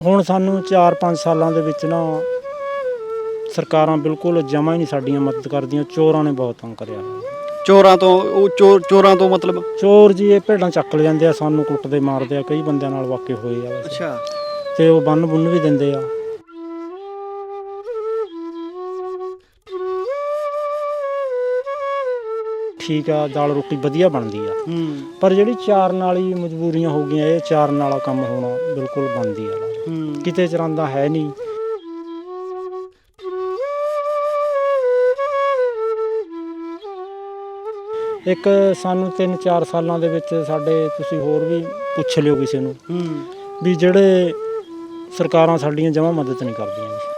ਹੁਣ ਸਾਨੂੰ 4-5 ਸਾਲਾਂ ਦੇ ਵਿੱਚ ਨਾ ਸਰਕਾਰਾਂ ਬਿਲਕੁਲ ਜਮਾ ਹੀ ਨਹੀਂ ਸਾਡੀਆਂ ਮਦਦ ਕਰਦੀਆਂ ਚੋਰਾਂ ਨੇ ਬਹੁਤ ਤੰਗ ਕਰਿਆ। ਚੋਰਾਂ ਤੋਂ ਉਹ ਚੋਰ ਚੋਰਾਂ ਤੋਂ ਮਤਲਬ ਚੋਰ ਜੀ ਇਹ ਭੇਡਾਂ ਚੱਕ ਲੈ ਜਾਂਦੇ ਆ ਸਾਨੂੰ ਕੁੱਟਦੇ ਮਾਰਦੇ ਆ ਕਈ ਬੰਦਿਆਂ ਨਾਲ ਵਾਕੇ ਹੋਏ ਆ ਵੈਸੇ। ਅੱਛਾ ਤੇ ਉਹ ਬੰਨ ਬੁੰਨ ਵੀ ਦਿੰਦੇ ਆ ਠੀਕ ਆ ਦਾਲ ਰੋਟੀ ਵਧੀਆ ਬਣਦੀ ਆ। ਹੂੰ। ਪਰ ਜਿਹੜੀ ਚਾਰਨ ਵਾਲੀ ਮਜਬੂਰੀਆਂ ਹੋ ਗਈਆਂ ਇਹ ਚਾਰਨ ਵਾਲਾ ਕੰਮ ਹੋਣਾ ਬਿਲਕੁਲ ਬੰਦੀ ਆ। ਹੂੰ। ਕਿਤੇ ਚਰਾਂਦਾ ਹੈ ਨਹੀਂ। ਇੱਕ ਸਾਨੂੰ 3-4 ਸਾਲਾਂ ਦੇ ਵਿੱਚ ਸਾਡੇ ਤੁਸੀਂ ਹੋਰ ਵੀ ਪੁੱਛ ਲਿਓ ਕਿਸੇ ਨੂੰ ਹੂੰ। ਵੀ ਜਿਹੜੇ ਸਰਕਾਰਾਂ ਸਾਡੀਆਂ ਜਮਾ ਮਦਦ ਨਹੀਂ ਕਰਦੀਆਂ ਜੀ।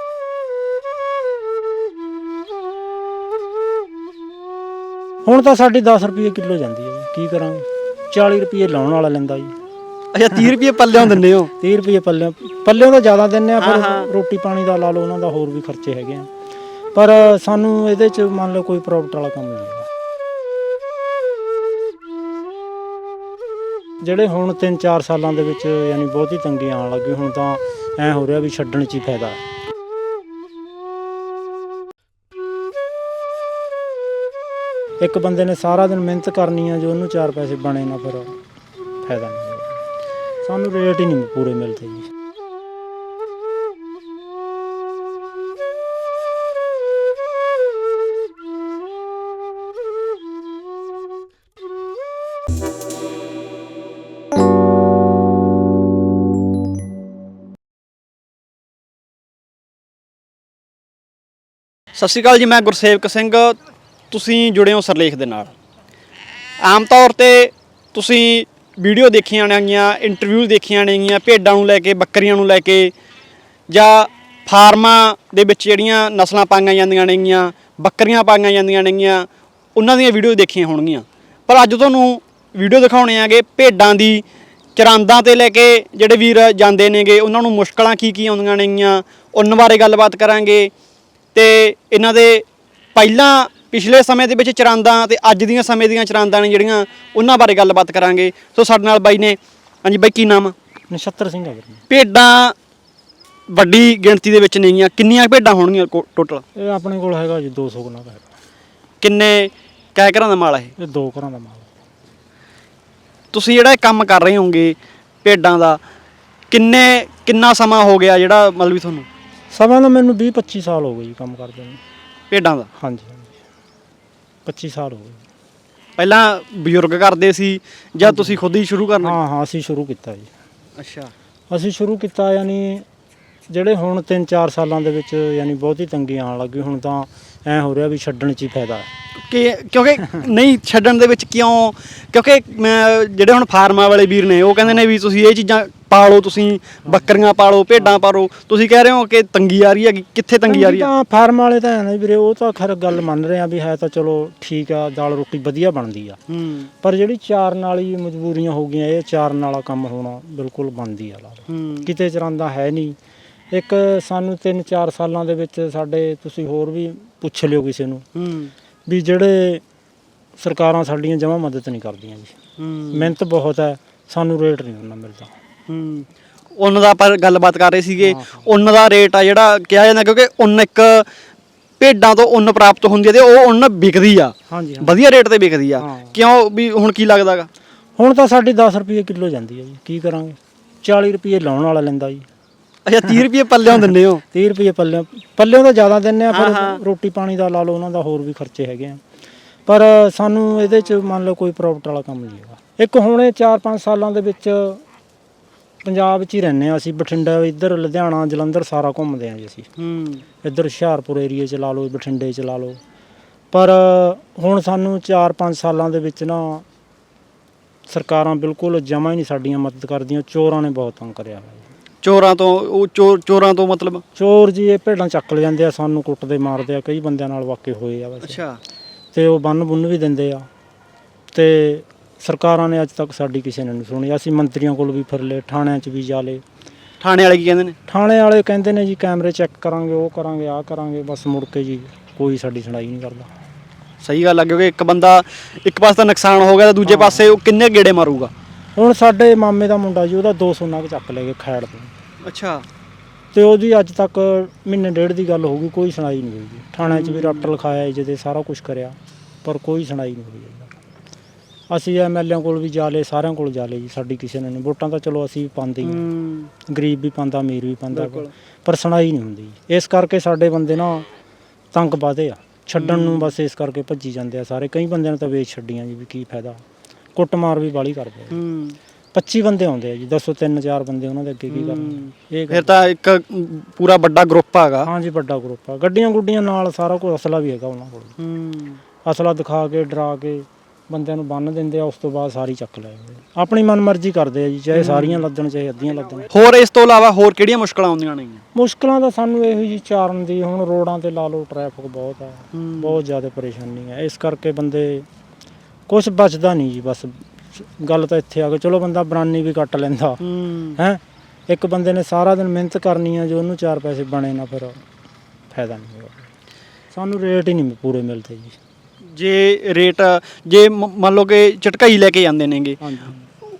ਹੁਣ ਤਾਂ ਸਾਡੀ 10 ਰੁਪਏ ਕਿਲੋ ਜਾਂਦੀ ਹੈ ਜੀ। ਕੀ ਕਰਾਂਗੇ? 40 ਰੁਪਏ ਲਾਉਣ ਵਾਲਾ ਲੈਂਦਾ ਜੀ। ਅੱਛਾ 30 ਰੁਪਏ ਪੱਲਿਓਂ ਦਿੰਦੇ ਹੋ? 30 ਰੁਪਏ ਪੱਲਿਓਂ ਪੱਲਿਓਂ ਤਾਂ ਜ਼ਿਆਦਾ ਦਿੰਨੇ ਆ। ਫਿਰ ਰੋਟੀ ਪਾਣੀ ਦਾ ਲਾ ਲਓ ਉਹਨਾਂ ਦਾ ਹੋਰ ਵੀ ਖਰਚੇ ਹੈਗੇ ਆ। ਪਰ ਸਾਨੂੰ ਇਹਦੇ ਚ ਮੰਨ ਲਓ ਕੋਈ ਪ੍ਰੋਫਿਟ ਵਾਲਾ ਕੰਮ ਨਹੀਂ ਹੈਗਾ। ਜਿਹੜੇ ਹੁਣ 3-4 ਸਾਲਾਂ ਦੇ ਵਿੱਚ ਯਾਨੀ ਬਹੁਤੀ ਤੰਗੀ ਆਉਣ ਲੱਗੀ ਹੁਣ ਤਾਂ ਐ ਹੋ ਰਿਹਾ ਵੀ ਛੱਡਣ ਚ ਹੀ ਫਾਇਦਾ ਹੈ। ਇੱਕ ਬੰਦੇ ਨੇ ਸਾਰਾ ਦਿਨ ਮਿਹਨਤ ਕਰਨੀ ਆ, ਜੋ ਉਹਨੂੰ ਚਾਰ ਪੈਸੇ ਬਣੇ ਨਾ, ਫਿਰ ਫਾਇਦਾ ਨਹੀਂ ਹੋਊਗਾ। ਸਾਨੂੰ ਰੇਟ ਹੀ ਨਹੀਂ ਪੂਰੇ ਮਿਲਦੇ ਜੀ ਸਤਿ ਸ਼੍ਰੀ ਅਕਾਲ ਜੀ, ਮੈਂ ਗੁਰਸੇਵਕ ਸਿੰਘ ਤੁਸੀਂ ਜੁੜੇ ਹੋ ਸਰਲੇਖ ਦੇ ਨਾਲ। ਆਮ ਤੌਰ ਤੇ ਤੁਸੀਂ ਵੀਡੀਓ ਦੇਖੀਆਂ ਨੇਗੀਆਂ ਇੰਟਰਵਿਊ ਦੇਖੀਆਂ ਨੇਗੀਆਂ ਭੇਡਾਂ ਨੂੰ ਲੈ ਕੇ, ਬੱਕਰੀਆਂ ਨੂੰ ਲੈ ਕੇ, ਜਾਂ ਫਾਰਮਾਂ ਦੇ ਵਿੱਚ ਜਿਹੜੀਆਂ ਨਸਲਾਂ ਪਾਈਆਂ ਜਾਂਦੀਆਂ ਨੇਗੀਆਂ, ਬੱਕਰੀਆਂ ਪਾਈਆਂ ਜਾਂਦੀਆਂ ਨੇਗੀਆਂ, ਉਹਨਾਂ ਦੀਆਂ ਵੀਡੀਓ ਦੇਖੀਆਂ ਹੋਣਗੀਆਂ। ਪਰ ਅੱਜ ਤੁਹਾਨੂੰ ਵੀਡੀਓ ਦਿਖਾਉਣੇ ਆਗੇ ਭੇਡਾਂ ਦੀ ਚਰਾਂਦਾਂ ਤੇ ਲੈ ਕੇ ਜਿਹੜੇ ਵੀਰ ਜਾਂਦੇ ਨੇਗੇ, ਉਹਨਾਂ ਨੂੰ ਮੁਸ਼ਕਲਾਂ ਕੀ ਕੀ ਆਉਂਦੀਆਂ ਨੇਗੀਆਂ, ਉਹਨਾਂ ਬਾਰੇ ਗੱਲਬਾਤ ਕਰਾਂਗੇ। ਤੇ ਇਹਨਾਂ ਦੇ ਪਹਿਲਾਂ ਪਿਛਲੇ ਸਮੇਂ ਦੇ ਵਿੱਚ ਚਰਾਂਦਾਂ ਤੇ ਅੱਜ ਦੀਆਂ ਸਮੇਂ ਦੀਆਂ ਚਰਾਂਦਾਂ ਨੇ ਜਿਹੜੀਆਂ ਉਹਨਾਂ ਬਾਰੇ ਗੱਲਬਾਤ ਕਰਾਂਗੇ। ਸੋ ਸਾਡੇ ਨਾਲ ਬਾਈ ਨੇ ਹਾਂਜੀ ਬਾਈ ਕੀ ਨਾਮ? ਨਛੱਤਰ ਸਿੰਘ ਆ ਵੀਰ ਭੇਡਾਂ ਵੱਡੀ ਗਿਣਤੀ ਦੇ ਵਿੱਚ ਨੇਗੀਆਂ। ਕਿੰਨੀਆਂ ਭੇਡਾਂ ਹੋਣਗੀਆਂ ਟੋਟਲ ਇਹ ਆਪਣੇ ਕੋਲ ਹੈਗਾ ਜੀ 200 ਗੁਣਾ ਦਾ ਹੈਗਾ। ਕਿੰਨੇ ਕੈ ਘਰਾਂ ਦਾ ਮਾਲ ਹੈ ਇਹ? ਦੋ ਘਰਾਂ ਦਾ ਮਾਲ ਤੁਸੀਂ ਜਿਹੜਾ ਇਹ ਕੰਮ ਕਰ ਰਹੇ ਹੋਗੇ ਭੇਡਾਂ ਦਾ ਕਿੰਨੇ ਕਿੰਨਾ ਸਮਾਂ ਹੋ ਗਿਆ ਜਿਹੜਾ ਮਤਲਬ ਵੀ ਤੁਹਾਨੂੰ? ਸਮਾਂ ਤਾਂ ਮੈਨੂੰ 20 25 ਸਾਲ ਹੋ ਗਏ ਜੀ ਕੰਮ ਕਰਦੇ ਨੂੰ। ਭੇਡਾਂ ਦਾ? ਹਾਂਜੀ। 25 ਸਾਲ ਹੋ ਗਏ। ਪਹਿਲਾਂ ਬਜ਼ੁਰਗ ਕਰਦੇ ਸੀ ਜਾਂ ਤੁਸੀਂ ਖੁਦ ਹੀ ਸ਼ੁਰੂ ਕਰਨਾ? ਹਾਂ ਹਾਂ ਅਸੀਂ ਸ਼ੁਰੂ ਕੀਤਾ ਜੀ। ਅੱਛਾ। ਅਸੀਂ ਸ਼ੁਰੂ ਕੀਤਾ ਯਾਨੀ ਜਿਹੜੇ ਹੁਣ 3-4 ਸਾਲਾਂ ਦੇ ਵਿੱਚ ਯਾਨੀ ਬਹੁਤੀ ਤੰਗੀ ਆਉਣ ਲੱਗੀ ਹੁਣ ਤਾਂ ਐ ਹੋ ਰਿਹਾ ਵੀ ਛੱਡਣ ਚ ਹੀ ਫਾਇਦਾ ਹੈ। ਕਿ ਕਿਉਂਕਿ ਨਹੀਂ ਛੱਡਣ ਦੇ ਵਿੱਚ ਕਿਉਂ? ਕਿਉਂਕਿ ਮੈਂ- ਜਿਹੜੇ ਹੁਣ ਫਾਰਮਾਂ ਵਾਲੇ ਵੀਰ ਨੇ ਉਹ ਕਹਿੰਦੇ ਨੇ ਵੀ ਤੁਸੀਂ ਇਹ ਚੀਜ਼ਾਂ ਪਾਲੋ ਤੁਸੀਂ ਬੱਕਰੀਆਂ ਪਾਲੋ ਭੇਡਾਂ ਪਾਲੋ। ਤੁਸੀਂ ਕਹਿ ਰਹੇ ਹੋ ਕਿ ਤੰਗੀ ਆ ਰਹੀ ਹੈਗੀ ਕਿੱਥੇ ਤੰਗੀ ਆ ਰਹੀ ਹੈ? ਤਾਂ ਫਾਰਮ ਵਾਲੇ ਤਾਂ ਹੈ ਨਾ ਵੀਰੇ ਉਹ ਤਾਂ ਖਰ ਗੱਲ ਮੰਨ ਰਹੇ ਆ ਵੀ ਹੈ ਤਾਂ ਚਲੋ ਠੀਕ ਆ ਦਾਲ ਰੋਟੀ ਵਧੀਆ ਬਣਦੀ ਆ। ਹੂੰ। ਪਰ ਜਿਹੜੀ ਚਾਰਨ ਵਾਲੀ ਮਜਬੂਰੀਆਂ ਹੋ ਗਈਆਂ ਇਹ ਚਾਰਨ ਵਾਲਾ ਕੰਮ ਹੋਣਾ ਬਿਲਕੁਲ ਬੰਦੀ ਆ ਲਾ। ਲਓ। ਹੂੰ। ਕਿਤੇ ਚਰਾਂਦਾ ਹੈ ਨਹੀਂ। ਇੱਕ ਸਾਨੂੰ 3-4 ਸਾਲਾਂ ਦੇ ਵਿੱਚ ਸਾਡੇ ਤੁਸੀਂ ਹੋਰ ਵੀ ਪੁੱਛ ਲਿਓ ਕਿਸੇ ਨੂੰ ਹੂੰ। ਵੀ ਜਿਹੜੇ ਸਰਕਾਰਾਂ ਸਾਡੀਆਂ ਜਮਾ ਮਦਦ ਨਹੀਂ ਕਰਦੀਆਂ ਜੀ। ਹੂੰ। ਮਿਹਨਤ ਬਹੁਤ ਹੈ ਸਾਨੂੰ ਰੇਟ ਨਹੀਂ ਉਹਨਾਂ ਮਿਲਦਾ। ਹੂੰ। ਉਹਨਾਂ ਦਾ ਆਪਾਂ ਗੱਲਬਾਤ ਕਰ ਰਹੇ ਸੀਗੇ। ਉਹਨਾਂ ਦਾ ਰੇਟ ਆ ਜਿਹੜਾ ਕਿਹਾ ਜਾਂਦਾ ਕਿਉਂਕਿ ਉੱਨ ਇੱਕ ਭੇਡਾਂ ਤੋਂ ਉੱਨ ਪ੍ਰਾਪਤ ਹੁੰਦੀ ਹੈ ਤੇ ਉਹ ਉੱਨ ਵਿਕਦੀ ਆ। ਹਾਂਜੀ। ਵਧੀਆ ਰੇਟ ਤੇ ਵਿਕਦੀ ਆ। ਕਿਉਂ ਵੀ ਹੁਣ ਕੀ ਲੱਗਦਾਗਾ? ਹੁਣ ਤਾਂ ਸਾਡੀ 10 ਰੁਪਏ ਕਿਲੋ ਜਾਂਦੀ ਹੈ ਜੀ ਕੀ ਕਰਾਂਗੇ? 40 ਰੁਪਏ ਲਾਉਣ ਵਾਲਾ ਲੈਂਦਾ ਜੀ। ਅੱਛਾ 30 ਰੁਪਏ ਪੱਲਿਓਂ ਦਿੰਦੇ ਹੋ? 30 ਰੁਪਏ ਪੱਲਿਓਂ ਪੱਲਿਓਂ ਤਾਂ ਜ਼ਿਆਦਾ ਦਿੰਨੇ ਆ। ਫਿਰ ਰੋਟੀ ਪਾਣੀ ਦਾ ਲਾ ਲਓ ਉਹਨਾਂ ਦਾ ਹੋਰ ਵੀ ਖਰਚੇ ਹੈਗੇ ਆ। ਪਰ ਸਾਨੂੰ ਇਹਦੇ ਚ ਮੰਨ ਲਓ ਕੋਈ ਪ੍ਰੋਫਿਟ ਵਾਲਾ ਕੰਮ ਨਹੀਂ ਹੈਗਾ। ਇੱਕ ਹੁਣੇ 4-5 ਸਾਲਾਂ ਦੇ ਵਿੱਚ ਪੰਜਾਬ 'ਚ ਹੀ ਰਹਿੰਦੇ ਆ ਅਸੀਂ। ਬਠਿੰਡਾ ਇੱਧਰ ਲੁਧਿਆਣਾ ਜਲੰਧਰ ਸਾਰਾ ਘੁੰਮਦੇ ਆ ਜੀ ਅਸੀਂ। ਹੂੰ। ਇੱਧਰ ਹੁਸ਼ਿਆਰਪੁਰ ਏਰੀਏ 'ਚ ਲਾ ਲਓ ਬਠਿੰਡੇ 'ਚ ਲਾ ਲਓ। ਪਰ ਹੁਣ ਸਾਨੂੰ 4-5 ਸਾਲਾਂ ਦੇ ਵਿੱਚ ਨਾ ਸਰਕਾਰਾਂ ਬਿਲਕੁਲ ਜਮਾ ਹੀ ਨਹੀਂ ਸਾਡੀਆਂ ਮਦਦ ਕਰਦੀਆਂ। ਚੋਰਾਂ ਨੇ ਬਹੁਤ ਤੰਗ ਕਰਿਆ ਹੋਇਆ। ਚੋਰਾਂ ਤੋਂ ਉਹ ਚੋਰ ਚੋਰਾਂ ਤੋਂ ਮਤਲਬ? ਚੋਰ ਜੀ ਇਹ ਭੇਡਾਂ ਚੱਕ ਲੈ ਜਾਂਦੇ ਆ ਸਾਨੂੰ ਕੁੱਟਦੇ ਮਾਰਦੇ ਆ ਕਈ ਬੰਦਿਆਂ ਨਾਲ ਵਾਕੇ ਹੋਏ ਆ ਵੈਸੇ। ਅੱਛਾ। ਤੇ ਉਹ ਬੰਨ ਬੁੰਨ ਵੀ ਦਿੰਦੇ ਆ। ਤੇ ਸਰਕਾਰਾਂ ਨੇ ਅੱਜ ਤੱਕ ਸਾਡੀ ਕਿਸੇ ਨੇ ਨਹੀਂ ਸੁਣੀ। ਅਸੀਂ ਮੰਤਰੀਆਂ ਕੋਲ ਵੀ ਫਿਰ ਲਏ ਥਾਣਿਆਂ 'ਚ ਵੀ ਜਾ ਲਏ ਥਾਣੇ ਵਾਲੇ ਕੀ ਕਹਿੰਦੇ ਨੇ? ਥਾਣੇ ਵਾਲੇ ਕਹਿੰਦੇ ਨੇ ਜੀ ਕੈਮਰੇ ਚੈੱਕ ਕਰਾਂਗੇ ਉਹ ਕਰਾਂਗੇ ਆਹ ਕਰਾਂਗੇ ਬਸ ਮੁੜ ਕੇ ਜੀ ਕੋਈ ਸਾਡੀ ਸੁਣਾਈ ਨਹੀਂ ਕਰਦਾ। ਸਹੀ ਗੱਲ ਆ ਕਿਉਂਕਿ ਇੱਕ ਬੰਦਾ ਇੱਕ ਪਾਸੇ ਤਾਂ ਨੁਕਸਾਨ ਹੋ ਗਿਆ ਤਾਂ ਦੂਜੇ ਪਾਸੇ ਉਹ ਕਿੰਨੇ ਗੇੜੇ ਮਾਰੂਗਾ? ਹੁਣ ਸਾਡੇ ਮਾਮੇ ਦਾ ਮੁੰਡਾ ਜੀ ਉਹਦਾ 200 ਨਗ ਚੱਕ ਲੈ ਗਏ ਖੈੜ ਤੋਂ। ਅੱਛਾ। ਤੇ ਉਹਦੀ ਅੱਜ ਤੱਕ ਮਹੀਨੇ ਡੇਢ ਦੀ ਗੱਲ ਹੋ ਗਈ ਕੋਈ ਸੁਣਾਈ ਨਹੀਂ ਹੋਈ ਜੀ। ਥਾਣੇ 'ਚ ਵੀ ਰੱਟ ਲਿਖਾਇਆ ਜੀ ਜਿਹਦੇ ਸਾਰਾ ਕੁਝ ਕਰਿਆ ਪਰ ਕੋਈ ਸੁਣਾਈ ਨਹੀਂ ਹੋਈ ਜੀ। ਅਸੀਂ ਐਮਐਲਏ ਕੋਲ ਵੀ ਜਾ ਲਏ ਸਾਰਿਆਂ ਕੋਲ ਜਾ ਲਏ ਜੀ ਸਾਡੀ ਕਿਸੇ ਨੇ ਨਹੀਂ। ਵੋਟਾਂ ਤਾਂ ਚਲੋ ਅਸੀਂ ਪਾਉਂਦੇ ਹੀ ਹਾਂ। ਹੂੰ। ਗਰੀਬ ਵੀ ਪਾਉਂਦਾ ਅਮੀਰ ਵੀ ਪਾਉਂਦਾ ਬਿਲਕੁਲ। ਪਰ ਸੁਣਾਈ ਨਹੀਂ ਹੁੰਦੀ ਇਸ ਕਰਕੇ ਸਾਡੇ ਬੰਦੇ ਨਾ ਤੰਗ ਵਾਦੇ ਆ। ਛੱਡਣ ਨੂੰ ਬਸ ਇਸ ਕਰਕੇ ਭੱਜੀ ਜਾਂਦੇ ਆ ਸਾਰੇ। ਕਈ ਬੰਦਿਆਂ ਨੇ ਤਾਂ ਵੇਚ ਛੱਡੀਆਂ ਜੀ ਵੀ ਕੀ ਫਾਇਦਾ। ਕੁੱਟਮਾਰ ਵੀ ਬਾਲੀ ਕਰਦੇ ਆ। ਹੂੰ। 25 ਬੰਦੇ ਆਉਂਦੇ ਆ ਜੀ ਦੱਸੋ ਤਿੰਨ ਚਾਰ ਬੰਦੇ ਉਹਨਾਂ ਦੇ ਅੱਗੇ ਕੀ ਕਰਨ। ਇਹ ਫਿਰ ਤਾਂ ਇੱਕ ਅਮ, ਪੂਰਾ ਵੱਡਾ ਗਰੁੱਪ ਹੈਗਾ। ਹਾਂ ਜੀ ਵੱਡਾ ਗਰੁੱਪ ਆ। ਗੱਡੀਆਂ ਗੁੱਡੀਆਂ ਨਾਲ ਸਾਰਾ ਕੁਝ ਅਸਲਾ ਵੀ ਹੈਗਾ ਉਹਨਾਂ ਕੋਲ। ਹੂੰ। ਅਸਲਾ ਦਿਖਾ ਕੇ ਡਰਾ ਕੇ ਬੰਦਿਆਂ ਨੂੰ ਬੰਨ ਦਿੰਦੇ ਆ ਉਸ ਤੋਂ ਬਾਅਦ ਸਾਰੀ ਚੱਕ ਲੈ ਜਾਂਦੇ ਆ। ਆਪਣੀ ਮਨਮਰਜ਼ੀ ਕਰਦੇ ਆ ਜੀ ਚਾਹੇ ਸਾਰੀਆਂ ਲੱਦਣ ਚਾਹੇ ਅੱਧੀਆਂ ਲੱਦਣ। ਹੋਰ ਇਸ ਤੋਂ ਇਲਾਵਾ ਹੋਰ ਕਿਹੜੀਆਂ ਮੁਸ਼ਕਲਾਂ ਆਉਂਦੀਆਂ ਨੇ ਮੁਸ਼ਕਲਾਂ ਤਾਂ ਸਾਨੂੰ ਇਹੋ ਜੀ ਚਾਰਨ ਦੀ ਹੁਣ ਰੋਡਾਂ ਤੇ ਲਾ ਲਓ ਟ੍ਰੈਫਿਕ ਬਹੁਤ ਆ। ਬਹੁਤ ਜ਼ਿਆਦਾ ਪਰੇਸ਼ਾਨੀ ਹੈ ਇਸ ਕਰਕੇ ਬੰਦੇ ਕੁਝ ਬਚਦਾ ਨਹੀਂ ਜੀ ਬਸ ਗੱਲ ਤਾਂ ਇੱਥੇ ਆ ਕੇ ਚਲੋ ਬੰਦਾ ਬਰਾਨੀ ਵੀ ਕੱਟ ਲੈਂਦਾ। ਹੂੰ। ਹੈ? ਇੱਕ ਬੰਦੇ ਨੇ ਸਾਰਾ ਦਿਨ ਮਿਹਨਤ ਕਰਨੀ ਆ ਜੋ ਉਹਨੂੰ ਚਾਰ ਪੈਸੇ ਬਣੇ ਨਾ ਫਿਰ ਫਾਇਦਾ ਨਹੀਂ ਹੋਗਾ ਸਾਨੂੰ ਰੇਟ ਹੀ ਨਹੀਂ ਪੂਰੇ ਮਿਲਦੇ ਜੀ। ਜੇ ਰੇਟ ਜੇ ਮ- ਮੰਨ ਲਓ ਕਿ ਝਟਕਾਈ ਲੈ ਕੇ ਜਾਂਦੇ ਨੇਗੇ। ਹਾਂਜੀ।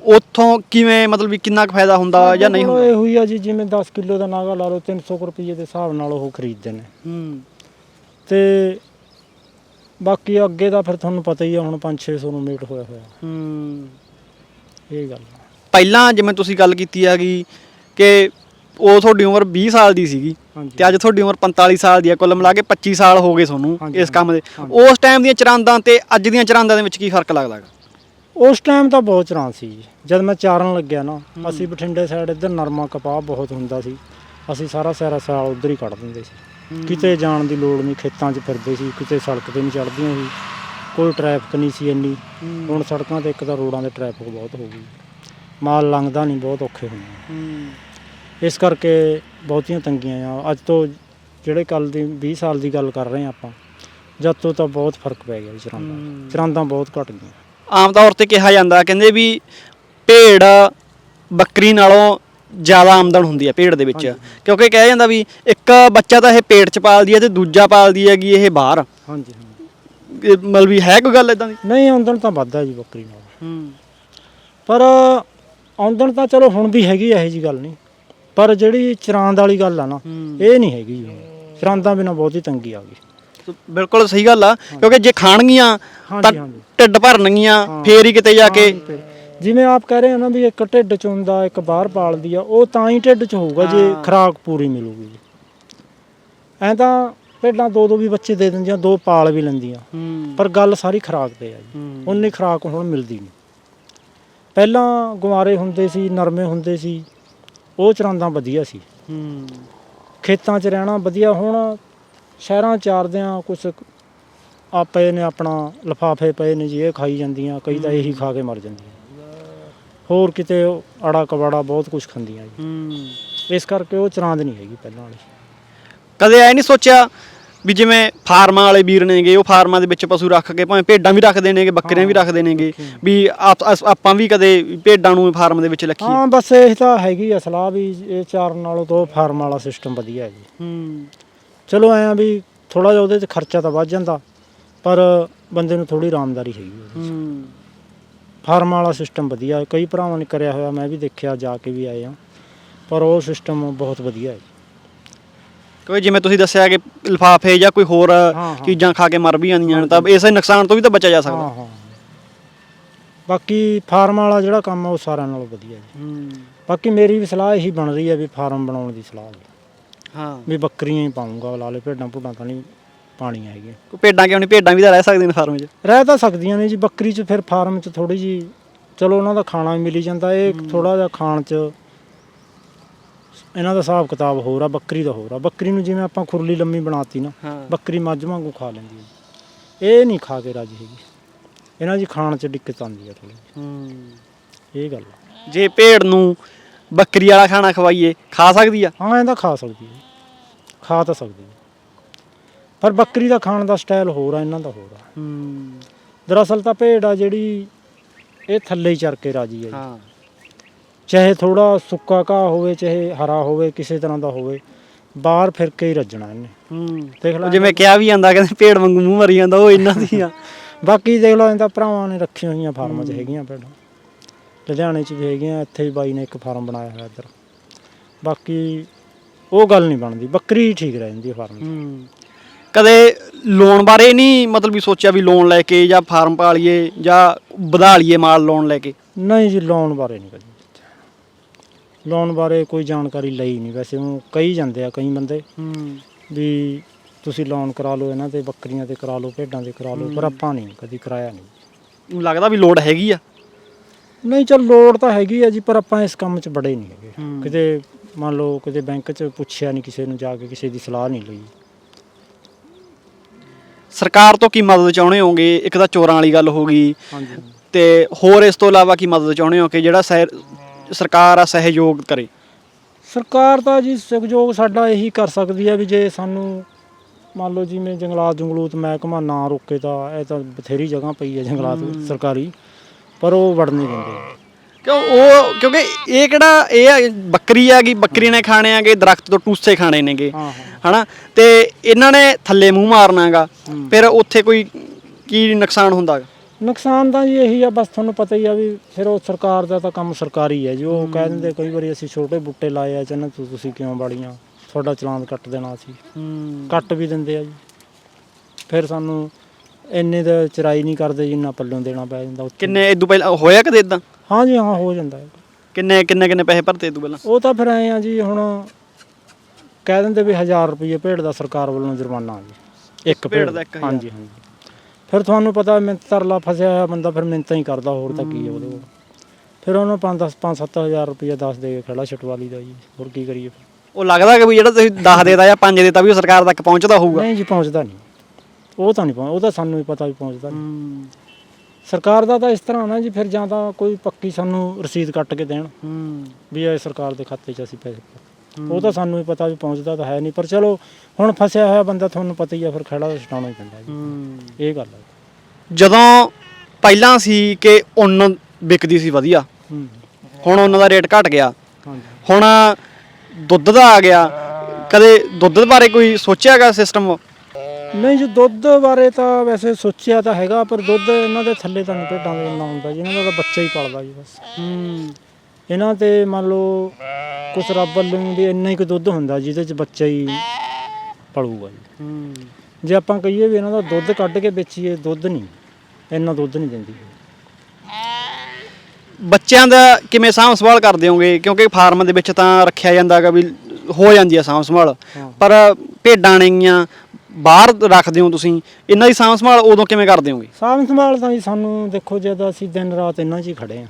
ਉੱਥੋਂ ਕਿਵੇਂ ਮਤਲਬ ਵੀ ਕਿੰਨਾ ਕੁ ਫਾਇਦਾ ਹੁੰਦਾ ਜਾਂ ਨਹੀਂ ਹੁੰਦਾ? ਇਹ ਹੋਈ ਆ ਜੀ ਜਿਵੇਂ 10 ਕਿਲੋ ਦਾ ਨਾਗਾ ਲਾ ਲਓ 300 ਕੁ ਰੁਪਏ ਦੇ ਹਿਸਾਬ ਨਾਲ ਉਹ ਖਰੀਦਦੇ ਨੇ। ਹੂੰ। ਤੇ ਬਾਕੀ ਅੱਗੇ ਦਾ ਫਿਰ ਤੁਹਾਨੂੰ ਪਤਾ ਹੀ ਆ ਹੁਣ 5-600 ਨੂੰ ਮੀਟ ਹੋਇਆ ਹੋਇਆ। ਹੂੰ। ਇਹ ਗੱਲ ਆ। ਪਹਿਲਾਂ ਜਿਵੇਂ ਤੁਸੀਂ ਗੱਲ ਕੀਤੀ ਹੈਗੀ ਕਿ ਉਹ ਤੁਹਾਡੀ ਉਮਰ 20 ਸਾਲ ਦੀ ਸੀਗੀ ਹਾਂਜੀ। ਤੇ ਅੱਜ ਤੁਹਾਡੀ ਉਮਰ 45 ਸਾਲ ਦੀ ਹੈ ਕੁੱਲ ਮਿਲਾ ਕੇ 25 ਸਾਲ ਹੋ ਗਏ ਤੁਹਾਨੂੰ ਹਾਂਜੀ, ਇਸ ਕੰਮ ਦੇ। ਹਾਂਜੀ। ਉਸ ਟਾਈਮ ਦੀਆਂ ਚਰਾਂਦਾਂ ਤੇ ਅੱਜ ਦੀਆਂ ਚਰਾਂਦਾਂ ਦੇ ਵਿੱਚ ਕੀ ਫ਼ਰਕ ਲੱਗਦਾ ਹੈਗਾ? ਉਸ ਟਾਈਮ ਤਾਂ ਬਹੁਤ ਚਰਾਂ ਸੀ ਜੀ। ਜਦ ਮੈਂ ਚਾਰਨ ਲੱਗਿਆ ਨਾ ਅਸੀਂ ਬਠਿੰਡੇ ਸਾਈਡ ਇੱਧਰ ਨਰਮਾ ਕਪਾਹ ਬਹੁਤ ਹੁੰਦਾ ਸੀ। ਅਸੀਂ ਸਾਰਾ ਸਾਰਾ ਸਾਲ ਉਧਰ ਹੀ ਕੱਢ ਦਿੰਦੇ ਸੀ। ਕਿਤੇ ਜਾਣ ਦੀ ਲੋੜ ਨਹੀਂ ਖੇਤਾਂ 'ਚ ਫਿਰਦੇ ਸੀ ਕਿਤੇ ਸੜਕ ਤੇ ਨਹੀਂ ਚੜਦੀਆਂ ਸੀ ਕੋਈ ਟ੍ਰੈਫਿਕ ਨਹੀਂ ਸੀ ਇੰਨੀ। ਹੁਣ ਸੜਕਾਂ ਤੇ ਇੱਕ ਤਾਂ ਰੋਡਾਂ ਤੇ ਟ੍ਰੈਫਿਕ ਬਹੁਤ ਹੋ ਗਈ ਮਾਲ ਲੰਘਦਾ ਨਹੀਂ ਬਹੁਤ ਔਖੇ ਹੁੰਦੇ ਇਸ ਕਰਕੇ ਬਹੁਤੀਆਂ ਤੰਗੀਆਂ ਆ। ਅੱਜ ਤੋਂ ਜਿਹੜੇ ਕੱਲ ਦੀ 20 ਸਾਲ ਦੀ ਗੱਲ ਕਰ ਰਹੇ ਆ ਆਪਾਂ ਜਦ ਤੋਂ ਤਾਂ ਬਹੁਤ ਫ਼ਰਕ ਪੈ ਗਿਆ ਚਰਾਂਦਾ। ਚਰਾਂਦਾਂ ਬਹੁਤ ਘਟ ਗਈਆਂ ਆਮ ਤੌਰ ਤੇ ਕਿਹਾ ਜਾਂਦਾ ਕਹਿੰਦੇ ਵੀ ਭੇਡ ਬੱਕਰੀ ਨਾਲੋਂ ਜ਼ਿਆਦਾ ਆਮਦਨ ਹੁੰਦੀ ਹੈ ਭੇਡ ਦੇ ਵਿੱਚ। ਕਿਉਂਕਿ ਕਿਹਾ ਜਾਂਦਾ ਵੀ ਇੱਕ ਬੱਚਾ ਤਾਂ ਇਹ ਪੇਟ 'ਚ ਪਾਲਦੀ ਹੈ ਤੇ ਦੂਜਾ ਪਾਲਦੀ ਹੈਗੀ ਇਹ ਬਾਹਰ। ਹਾਂਜੀ ਹਾਂਜੀ। ਇਹ ਮਤਲਬ ਵੀ ਹੈ ਕੋਈ ਗੱਲ ਇਦਾਂ ਦੀ? ਨਹੀਂ ਆਮਦਨ ਤਾਂ ਵੱਧਦਾ ਜੀ ਬੱਕਰੀ ਨਾਲ। ਹੂੰ। ਪਰ ਆਮਦਨ ਤਾਂ ਚਲੋ ਹੁਣ ਵੀ ਹੈਗੀ ਇਹੋ ਜੀ ਗੱਲ ਨਹੀਂ। ਪਰ ਜਿਹੜੀ ਚਰਾਂਦ ਵਾਲੀ ਗੱਲ ਆ ਨਾ ਹੂੰ। ਇਹ ਨਹੀਂ ਹੈਗੀ ਜੀ ਹੁਣ। ਚਰਾਂਦਾਂ ਬਿਨਾਂ ਬਹੁਤੀ ਤੰਗੀ ਆ ਗਈ। ਬਿਲਕੁਲ ਸਹੀ ਗੱਲ ਆ ਕਿਉਂਕਿ ਜੇ ਖਾਣਗੀਆਂ ਤਾਂ ਹਾਂਜੀ ਹਾਂਜੀ। ਢਿੱਡ ਭਰਨਗੀਆਂ ਹਾਂ। ਫੇਰ ਹੀ ਕਿਤੇ ਜਾ ਕੇ ਹਾਂ। ਜਿਵੇਂ ਆਪ ਕਹਿ ਰਹੇ ਹੋ ਨਾ ਵੀ ਇੱਕ ਢਿੱਡ ਚ ਹੁੰਦਾ ਇੱਕ ਬਾਹਰ ਪਾਲਦੀ ਆ ਉਹ ਤਾਂ ਹੀ ਢਿੱਡ ਚ ਹੋਊਗਾ ਜੇ ਹਾਂ। ਖੁਰਾਕ ਪੂਰੀ ਮਿਲੂਗੀ। ਜੀ ਐਂ ਤਾਂ ਭੇਡਾਂ ਦੋ ਦੋ ਵੀ ਬੱਚੇ ਦੇ ਦਿੰਦੀਆਂ ਦੋ ਪਾਲ ਵੀ ਲੈਂਦੀਆਂ। ਹੂੰ। ਪਰ ਗੱਲ ਸਾਰੀ ਖੁਰਾਕ ਤੇ ਆ ਜੀ। ਹੂੰ। ਉਨੀ ਖੁਰਾਕ ਹੁਣ ਮਿਲਦੀ ਨਹੀਂ। ਪਹਿਲਾਂ ਗੁਮਾਰੇ ਹੁੰਦੇ ਸੀ ਨਰਮੇ ਹੁੰਦੇ ਸੀ ਉਹ ਚਰਾਂਦਾ ਵਧੀਆ ਸੀ। ਹੂੰ। ਖੇਤਾਂ 'ਚ ਰਹਿਣਾ ਵਧੀਆ ਹੁਣ ਸ਼ਹਿਰਾਂ 'ਚ ਚਾਰਦੇ ਆ ਕੁਛ ਆ ਪਏ ਨੇ ਆਪਣਾ ਲਫਾਫੇ ਪਏ ਨੇ ਜੀ ਇਹ ਖਾਈ ਜਾਂਦੀਆਂ ਕਈ ਤਾਂ ਇਹੀ ਖਾ ਕੇ ਮਰ ਜਾਂਦੀਆਂ। ਹੋਰ ਕਿਤੇ ਉਹ ਆੜਾ ਕਬਾੜਾ ਬਹੁਤ ਕੁਝ ਖਾਂਦੀਆਂ ਜੀ। ਹੂੰ। ਇਸ ਕਰਕੇ ਉਹ ਚਰਾਂਦ ਨਹੀਂ ਹੈਗੀ ਪਹਿਲਾਂ ਵਾਲੀ। ਕਦੇ ਐ ਨਹੀਂ ਸੋਚਿਆ ਵੀ ਜਿਵੇਂ ਫਾਰਮਾਂ ਵਾਲੇ ਵੀਰ ਨੇਗੇ ਉਹ ਫਾਰਮਾਂ ਦੇ ਵਿੱਚ ਪਸ਼ੂ ਰੱਖ ਕੇ ਭਾਵੇਂ ਭੇਡਾਂ ਵੀ ਰੱਖਦੇ ਨੇਗੇ ਬੱਕਰੀਆਂ ਵੀ ਰੱਖਦੇ ਨੇਗੇ। ਵੀ। ਆਪ- ਅਸ- ਆਪਾਂ ਵੀ ਕਦੇ ਭੇਡਾਂ ਨੂੰ ਫਾਰਮ ਦੇ ਵਿੱਚ ਰੱਖੀਏ ਹਾਂ ਬਸ ਇਹ ਤਾਂ ਹੈਗੀ ਆ ਸਲਾਹ ਵੀ ਇਹ ਚਾਰਨ ਨਾਲੋਂ ਤਾਂ ਫਾਰਮ ਵਾਲਾ ਸਿਸਟਮ ਵਧੀਆ ਹੈ ਜੀ। ਹੂੰ। ਚਲੋ ਐਂ ਆ ਵੀ ਥੋੜਾ ਜਿਹਾ ਉਹਦੇ 'ਚ ਖਰਚਾ ਤਾਂ ਵੱਧ ਜਾਂਦਾ ਪਰ ਬੰਦੇ ਨੂੰ ਥੋੜੀ ਆਰਾਮਦਾਰੀ ਹੈਗੀ ਉਹਦੇ 'ਚ। ਹੂੰ। ਫਾਰਮ ਵਾਲਾ ਸਿਸਟਮ ਵਧੀਆ ਹੈ। ਕਈ ਭਰਾਵਾਂ ਨੇ ਕਰਿਆ ਹੋਇਆ ਮੈਂ ਵੀ ਦੇਖਿਆ ਜਾ ਕੇ ਵੀ ਆਏ ਆ ਪਰ ਉਹ ਸਿਸਟਮ ਬਹੁਤ ਵਧੀਆ ਹੈ ਕੋਈ ਜਿਵੇਂ ਤੁਸੀਂ ਦੱਸਿਆ ਕਿ ਲਿਫਾਫੇ ਜਾਂ ਕੋਈ ਹੋਰ ਹਾਂ। ਚੀਜ਼ਾਂ ਖਾ ਕੇ ਮਰ ਵੀ ਜਾਂਦੀਆਂ ਨੇ ਤਾਂ ਇਸੇ ਨੁਕਸਾਨ ਤੋਂ ਵੀ ਤਾਂ ਬਚਿਆ ਜਾ ਹਾਂ ਸਕਦਾ। ਹਾਂ ਬਾਕੀ ਫਾਰਮ ਵਾਲਾ ਜਿਹੜਾ ਕੰਮ ਆ ਉਹ ਸਾਰਿਆਂ ਨਾਲੋਂ ਵਧੀਆ ਜੀ। ਹੂੰ। ਬਾਕੀ ਮੇਰੀ ਵੀ ਸਲਾਹ ਇਹੀ ਬਣ ਰਹੀ ਹੈ ਵੀ ਫਾਰਮ ਬਣਾਉਣ ਦੀ ਸਲਾਹ। ਹਾਂ। ਵੀ ਬੱਕਰੀਆਂ ਹੀ ਪਾਉਂਗਾ ਲਾਲੇ ਭੇਡਾਂ ਭੁੱਡਾਂ ਤਾਂ ਨਹੀਂ ਪਾਣੀਆਂ ਹੈਗੀਆਂ। ਕੋਈ ਭੇਡਾਂ ਕਿਉਂ ਨਹੀਂ? ਭੇਡਾਂ ਵੀ ਤਾਂ ਰਹਿ ਸਕਦੀਆਂ ਨੇ ਫਾਰਮ 'ਚ। ਰਹਿ ਤਾਂ ਸਕਦੀਆਂ ਨੇ ਜੀ ਬੱਕਰੀ 'ਚ ਫਿਰ ਫਾਰਮ 'ਚ ਥੋੜੀ ਜੀ ਚਲੋ ਉਹਨਾਂ ਦਾ ਖਾਣਾ ਵੀ ਮਿਲੀ ਜਾਂਦਾ ਇਹ ਥੋੜਾ ਜਿਹਾ ਖਾਣ 'ਚ ਇਹਨਾਂ ਦਾ ਹਿਸਾਬ ਕਿਤਾਬ ਹੋਰ ਆ ਬੱਕਰੀ ਦਾ ਹੋਰ ਆ। ਬੱਕਰੀ ਨੂੰ ਜਿਵੇਂ ਆਪਾਂ ਖੁਰਲੀ ਲੰਮੀ ਬਣਾਤੀ ਨਾ ਹਾਂ। ਬੱਕਰੀ ਮੱਝ ਵਾਂਗੂ ਖਾ ਲੈਂਦੀ ਹੈ ਇਹ ਨਹੀਂ ਖਾ ਕੇ ਰਾਜੀ ਹੈਗੀ। ਇਹਨਾਂ ਦੀ ਖਾਣ 'ਚ ਦਿੱਕਤ ਆਉਂਦੀ ਹੈ ਥੋੜੀ ਹੂੰ। ਇਹ ਗੱਲ ਆ। ਜੇ ਭੇਡ ਨੂੰ ਬੱਕਰੀ ਵਾਲਾ ਖਾਣਾ ਖਵਾਈਏ ਖਾ ਸਕਦੀ ਆ? ਹਾਂ ਇਹਦਾ ਖਾ ਸਕਦੀ ਹੈ ਖਾ ਤਾਂ ਸਕਦੀ ਹੈ ਪਰ ਬੱਕਰੀ ਦਾ ਖਾਣ ਦਾ ਸਟਾਈਲ ਹੋਰ ਆ ਇਹਨਾਂ ਦਾ ਹੋਰ ਆ। ਹੂੰ। ਦਰਅਸਲ ਤਾਂ ਭੇਡ ਆ ਜਿਹੜੀ ਇਹ ਥੱਲੇ ਹੀ ਚਰ ਕੇ ਰਾਜੀ ਹੈ ਜੀ। ਹਾਂ। ਚਾਹੇ ਥੋੜਾ ਸੁੱਕਾ ਘਾਹ ਹੋਵੇ ਚਾਹੇ ਹਰਾ ਹੋਵੇ ਕਿਸੇ ਤਰ੍ਹਾਂ ਦਾ ਹੋਵੇ ਬਾਹਰ ਫਿਰ ਕੇ ਹੀ ਰੱਜਣਾ ਇਹਨੇ। ਹੂੰ। ਦੇਖ ਲੈ ਉਹ ਜਿਵੇਂ ਕਿਹਾ ਵੀ ਜਾਂਦਾ ਕਹਿੰਦੇ ਭੇਡ ਵਾਂਗੂ ਮੂੰਹ ਮਰੀ ਜਾਂਦਾ ਉਹ ਇਹਨਾਂ ਦੀ ਆ। ਬਾਕੀ ਦੇਖ ਲਓ ਇਹਦਾ ਭਰਾਵਾਂ ਨੇ ਰੱਖੀਆਂ ਹੋਈਆਂ ਫਾਰਮਾਂ 'ਚ ਹੈਗੀਆਂ ਭੇਡਾਂ। ਲੁਧਿਆਣੇ 'ਚ ਵੀ ਹੈਗੀਆਂ ਇੱਥੇ ਵੀ ਬਾਈ ਨੇ ਇੱਕ ਫਾਰਮ ਬਣਾਇਆ ਹੋਇਆ ਇੱਧਰ। ਬਾਕੀ ਉਹ ਗੱਲ ਨਹੀਂ ਬਣਦੀ ਬੱਕਰੀ ਹੀ ਠੀਕ ਰਹਿੰਦੀ ਹੈ ਫਾਰਮ 'ਚ। ਹੂੰ। ਕਦੇ ਲੋਨ ਬਾਰੇ ਨਹੀਂ ਮਤਲਬ ਵੀ ਸੋਚਿਆ ਵੀ ਲੋਨ ਲੈ ਕੇ ਜਾਂ ਫਾਰਮ ਪਾ ਲਈਏ ਜਾਂ ਵਧਾ ਲਈਏ ਮਾਲ ਲੋਨ ਲੈ ਕੇ? ਨਹੀਂ ਜੀ ਲੋਨ ਬਾਰੇ ਨਹੀਂ ਕਦੀ ਲੋਨ ਬਾਰੇ ਕੋਈ ਜਾਣਕਾਰੀ ਲਈ ਨਹੀਂ ਵੈਸੇ। ਉਹ ਕਈ ਜਾਂਦੇ ਆ ਕਈ ਬੰਦੇ ਹੂੰ। ਵੀ ਤੁਸੀਂ ਲੋਨ ਕਰਾ ਲਓ ਇਹਨਾਂ ਤੇ ਬੱਕਰੀਆਂ ਤੇ ਕਰਾ ਲਓ ਭੇਡਾਂ ਤੇ ਕਰਾ ਲਓ ਪਰ ਆਪਾਂ ਨਹੀਂ ਕਦੀ ਕਰਾਇਆ ਨਹੀਂ। ਲੱਗਦਾ ਵੀ ਲੋਡ ਹੈਗੀ ਆ। ਨਹੀਂ ਚਲ ਲੋੜ ਤਾਂ ਹੈਗੀ ਆ ਜੀ ਪਰ ਆਪਾਂ ਇਸ ਕੰਮ 'ਚ ਬੜੇ ਨਹੀਂ ਹੈਗੇ। ਹੂੰ। ਕਿਤੇ ਮੰਨ ਲਓ ਕਿਤੇ ਬੈਂਕ 'ਚ ਪੁੱਛਿਆ ਨਹੀਂ ਕਿਸੇ ਨੂੰ ਜਾ ਕੇ ਕਿਸੇ ਦੀ ਸਲਾਹ ਨਹੀਂ ਲਈ। ਸਰਕਾਰ ਤੋਂ ਕੀ ਮਦਦ ਚਾਹੁੰਦੇ ਹੋਗੇ? ਇੱਕ ਤਾਂ ਚੋਰਾਂ ਵਾਲੀ ਗੱਲ ਹੋ ਗਈ। ਹਾਂਜੀ। ਤੇ ਹੋਰ ਇਸ ਤੋਂ ਇਲਾਵਾ ਕੀ ਮਦਦ ਚਾਹੁੰਦੇ ਹੋ ਕਿ ਜਿਹੜਾ ਸਹਿ- ਸਰਕਾਰ ਆ ਸਹਿਯੋਗ ਕਰੇ? ਸਰਕਾਰ ਤਾਂ ਜੀ ਸਹਿਯੋਗ ਸਾਡਾ ਇਹੀ ਕਰ ਸਕਦੀ ਹੈ ਵੀ ਜੇ ਸਾਨੂੰ ਮੰਨ ਲਓ ਜਿਵੇਂ ਜੰਗਲਾਤ ਜੰਗਲੂਤ ਮਹਿਕਮਾ ਨਾ ਰੋਕੇ ਤਾਂ ਇਹ ਤਾਂ ਬਥੇਰੀ ਜਗ੍ਹਾ ਪਈ ਹੈ ਜੰਗਲਾਤ ਸਰਕਾਰੀ ਪਰ ਉਹ ਵੜ ਨਹੀਂ ਦਿੰਦੇ। ਕਿਉਂ ਉਹ ਕਿਉਂਕਿ ਇਹ ਕਿਹੜਾ ਇਹ ਆ ਬੱਕਰੀ ਹੈਗੀ ਬੱਕਰੀ ਨੇ ਖਾਣੇ ਆਗੇ ਦਰਖਤ ਤੋਂ ਟੂਸੇ ਖਾਣੇ ਨੇਗੇ। ਹਨਾ? ਤੇ ਇਹਨਾਂ ਨੇ ਥੱਲੇ ਮੂੰਹ ਮਾਰਨਾਗਾ। ਫਿਰ ਉੱਥੇ ਕੋਈ ਕੀ ਨੁਕਸਾਨ ਹੁੰਦਾ ਗਾ? ਨੁਕਸਾਨ ਤਾਂ ਜੀ ਇਹੀ ਆ ਬਸ ਤੁਹਾਨੂੰ ਪਤਾ ਹੀ ਆ ਵੀ ਫਿਰ ਉਹ ਸਰਕਾਰ ਦਾ ਤਾਂ ਕੰਮ ਸਰਕਾਰੀ ਹੈ ਜੀ। ਉਹ ਕਹਿ ਦਿੰਦੇ ਕਈ ਵਾਰੀ ਅਸੀਂ ਛੋਟੇ ਬੂਟੇ ਲਾਏ ਆ ਚੰਨ ਤੁਸੀਂ ਕਿਉਂ ਬਾੜੀਆਂ ਤੁਹਾਡਾ ਚਲਾਨ ਕੱਟ ਦੇਣਾ ਸੀ। ਕੱਟ ਵੀ ਦਿੰਦੇ ਆ ਜੀ। ਫਿਰ ਸਾਨੂੰ ਇੰਨੇ ਦਾ ਚਰਾਈ ਨਹੀਂ ਕਰਦੇ ਜਿੰਨਾ ਪੱਲੋਂ ਦੇਣਾ ਪੈ ਜਾਂਦਾ ਉੱਥੇ। ਕਿੰਨੇ ਇਦੋਂ ਪਹਿਲਾਂ ਹੋਇਆ ਕਦੇ ਇਦਾਂ ਹਾਂ ਜੀ ਹਾਂ ਹੋ ਜਾਂਦਾ ਹੈ। ਕਿੰਨੇ ਕਿੰਨੇ ਕਿੰਨੇ ਪੈਸੇ ਭਰਤੇ ਇਦੋਂ ਪਹਿਲਾਂ? ਉਹ ਤਾਂ ਫਿਰ ਆਏ ਆ ਜੀ ਹੁਣ ਕਹਿ ਦਿੰਦੇ ਵੀ 1000 ਰੁਪਏ ਭੇਡ ਦਾ ਸਰਕਾਰ ਵੱਲੋਂ ਜੁਰਮਾਨਾ ਜੀ। ਇੱਕ ਭੇਡ ਦਾ ਇੱਕ ਹਜ਼ਾਰ। ਹਾਂਜੀ ਹਾਂਜੀ। ਫਿਰ ਤੁਹਾਨੂੰ ਪਤਾ ਮਿੰਤ ਤਰਲਾ ਫਸਿਆ ਹੋਇਆ ਬੰਦਾ ਫਿਰ ਮਿੰਤਾਂ ਹੀ ਕਰਦਾ ਹੋਰ ਤਾਂ ਕੀ ਹੈ ਉਹਦੇ ਕੋਲ। ਫਿਰ ਉਹਨੂੰ 5 10 5 7000 ਰੁਪਏ ਦੱਸ ਦੇ ਕੇ ਖੜਾ ਛਟਵਾਲੀ ਦਾ ਜੀ। ਹੋਰ ਕੀ ਕਰੀਏ ਫਿਰ? ਉਹ ਲੱਗਦਾ ਕਿ ਵੀ ਜਿਹੜਾ ਤੁਸੀਂ 10 ਦੇਤਾ ਜਾਂ 5 ਦੇਤਾ ਵੀ ਉਹ ਸਰਕਾਰ ਤੱਕ ਪਹੁੰਚਦਾ ਹੋਊਗਾ। ਨਹੀਂ ਜੀ ਪਹੁੰਚਦਾ ਨਹੀਂ। ਉਹ ਤਾਂ ਨਹੀਂ ਪਹੁੰਚ ਉਹ ਤਾਂ ਸਾਨੂੰ ਵੀ ਪਤਾ ਵੀ ਪਹੁੰਚਦਾ ਨਹੀਂ। ਸਰਕਾਰ ਦਾ ਤਾਂ ਇਸ ਤਰ੍ਹਾਂ ਨਾ ਜੀ ਫਿਰ ਜਾਂ ਤਾਂ ਕੋਈ ਪੱਕੀ ਸਾਨੂੰ ਰਸੀਦ ਕੱਟ ਕੇ ਦੇਣ। ਵੀ ਇਹ ਸਰਕਾਰ ਦੇ ਖਾਤੇ 'ਚ ਅਸੀਂ ਪੈਸੇ ਪਾ- ਉਹ ਤਾਂ ਸਾਨੂੰ ਵੀ ਪਤਾ ਵੀ ਪਹੁੰਚਦਾ ਤਾਂ ਹੈ ਨਹੀਂ ਪਰ ਚਲੋ ਹੁਣ ਫਸਿਆ ਹੋਇਆ ਬੰਦਾ ਤੁਹਾਨੂੰ ਪਤਾ ਹੀ ਆ ਫਿਰ ਖੜਾ ਛਡਾਉਣਾ ਹੀ ਪੈਂਦਾ ਜੀ। ਇਹ ਗੱਲ ਹੈ ਜਦੋਂ ਪਹਿਲਾਂ ਸੀ ਕਿ ਉੱਨ ਵਿਕਦੀ ਸੀ ਵਧੀਆ ਹੂੰ। ਹੁਣ ਉਹਨਾਂ ਦਾ ਰੇਟ ਘਟ ਗਿਆ। ਹਾਂਜੀ। ਹੁਣ ਦੁੱਧ ਦਾ ਆ ਗਿਆ। ਕਦੇ ਦੁੱਧ ਬਾਰੇ ਕੋਈ ਸੋਚਿਆਗਾ ਸਿਸਟਮ ਨਹੀਂ ਜੀ ਦੁੱਧ ਬਾਰੇ ਤਾਂ ਵੈਸੇ ਸੋਚਿਆ ਤਾਂ ਹੈਗਾ ਪਰ ਦੁੱਧ ਇਹਨਾਂ ਦੇ ਥੱਲੇ ਤਾਂ ਨਹੀਂ ਭੇਡਾਂ ਦੇ ਇੰਨਾ ਹੁੰਦਾ ਜੀ ਇਹਨਾਂ ਦਾ ਤਾਂ ਬੱਚਾ ਹੀ ਪਲਦਾ ਜੀ ਬਸ। ਇਹਨਾਂ ਤੇ ਮੰਨ ਲਓ ਕੁਛ ਰੱਬ ਵੱਲੋਂ ਵੀ ਇੰਨਾ ਹੀ ਕੁ ਦੁੱਧ ਹੁੰਦਾ ਜਿਹਦੇ ਚ ਬੱਚਾ ਹੀ ਪਲੂਗਾ ਜੀ। ਜੇ ਆਪਾਂ ਕਹੀਏ ਵੀ ਇਹਨਾਂ ਦਾ ਦੁੱਧ ਕੱਢ ਕੇ ਵੇਚੀਏ ਦੁੱਧ ਨਹੀਂ ਇੰਨਾ ਦੁੱਧ ਨਹੀਂ ਦਿੰਦੀ। ਬੱਚਿਆਂ ਦਾ ਕਿਵੇਂ ਸਾਂਭ ਸੰਭਾਲ ਕਰਦੇ ਹੋਗੇ? ਕਿਉਂਕਿ ਫਾਰਮ ਦੇ ਵਿੱਚ ਤਾਂ ਰੱਖਿਆ ਜਾਂਦਾਗਾ ਵੀ ਹੋ ਜਾਂਦੀ ਆ ਸਾਂਭ ਸੰਭਾਲ ਹਾਂ। ਪਰ ਭੇਡਾਂ ਨੇਗੀਆਂ ਬਾਹਰ ਰੱਖਦੇ ਹੋ ਤੁਸੀਂ ਇਹਨਾਂ ਦੀ ਸਾਂਭ ਸੰਭਾਲ ਉਦੋਂ ਕਿਵੇਂ ਕਰਦੇ ਹੋਗੇ? ਸਾਂਭ ਸੰਭਾਲ ਤਾਂ ਜੀ ਸਾਨੂੰ ਦੇਖੋ ਜਦ ਅਸੀਂ ਦਿਨ ਰਾਤ ਇਹਨਾਂ 'ਚ ਹੀ ਖੜੇ ਆ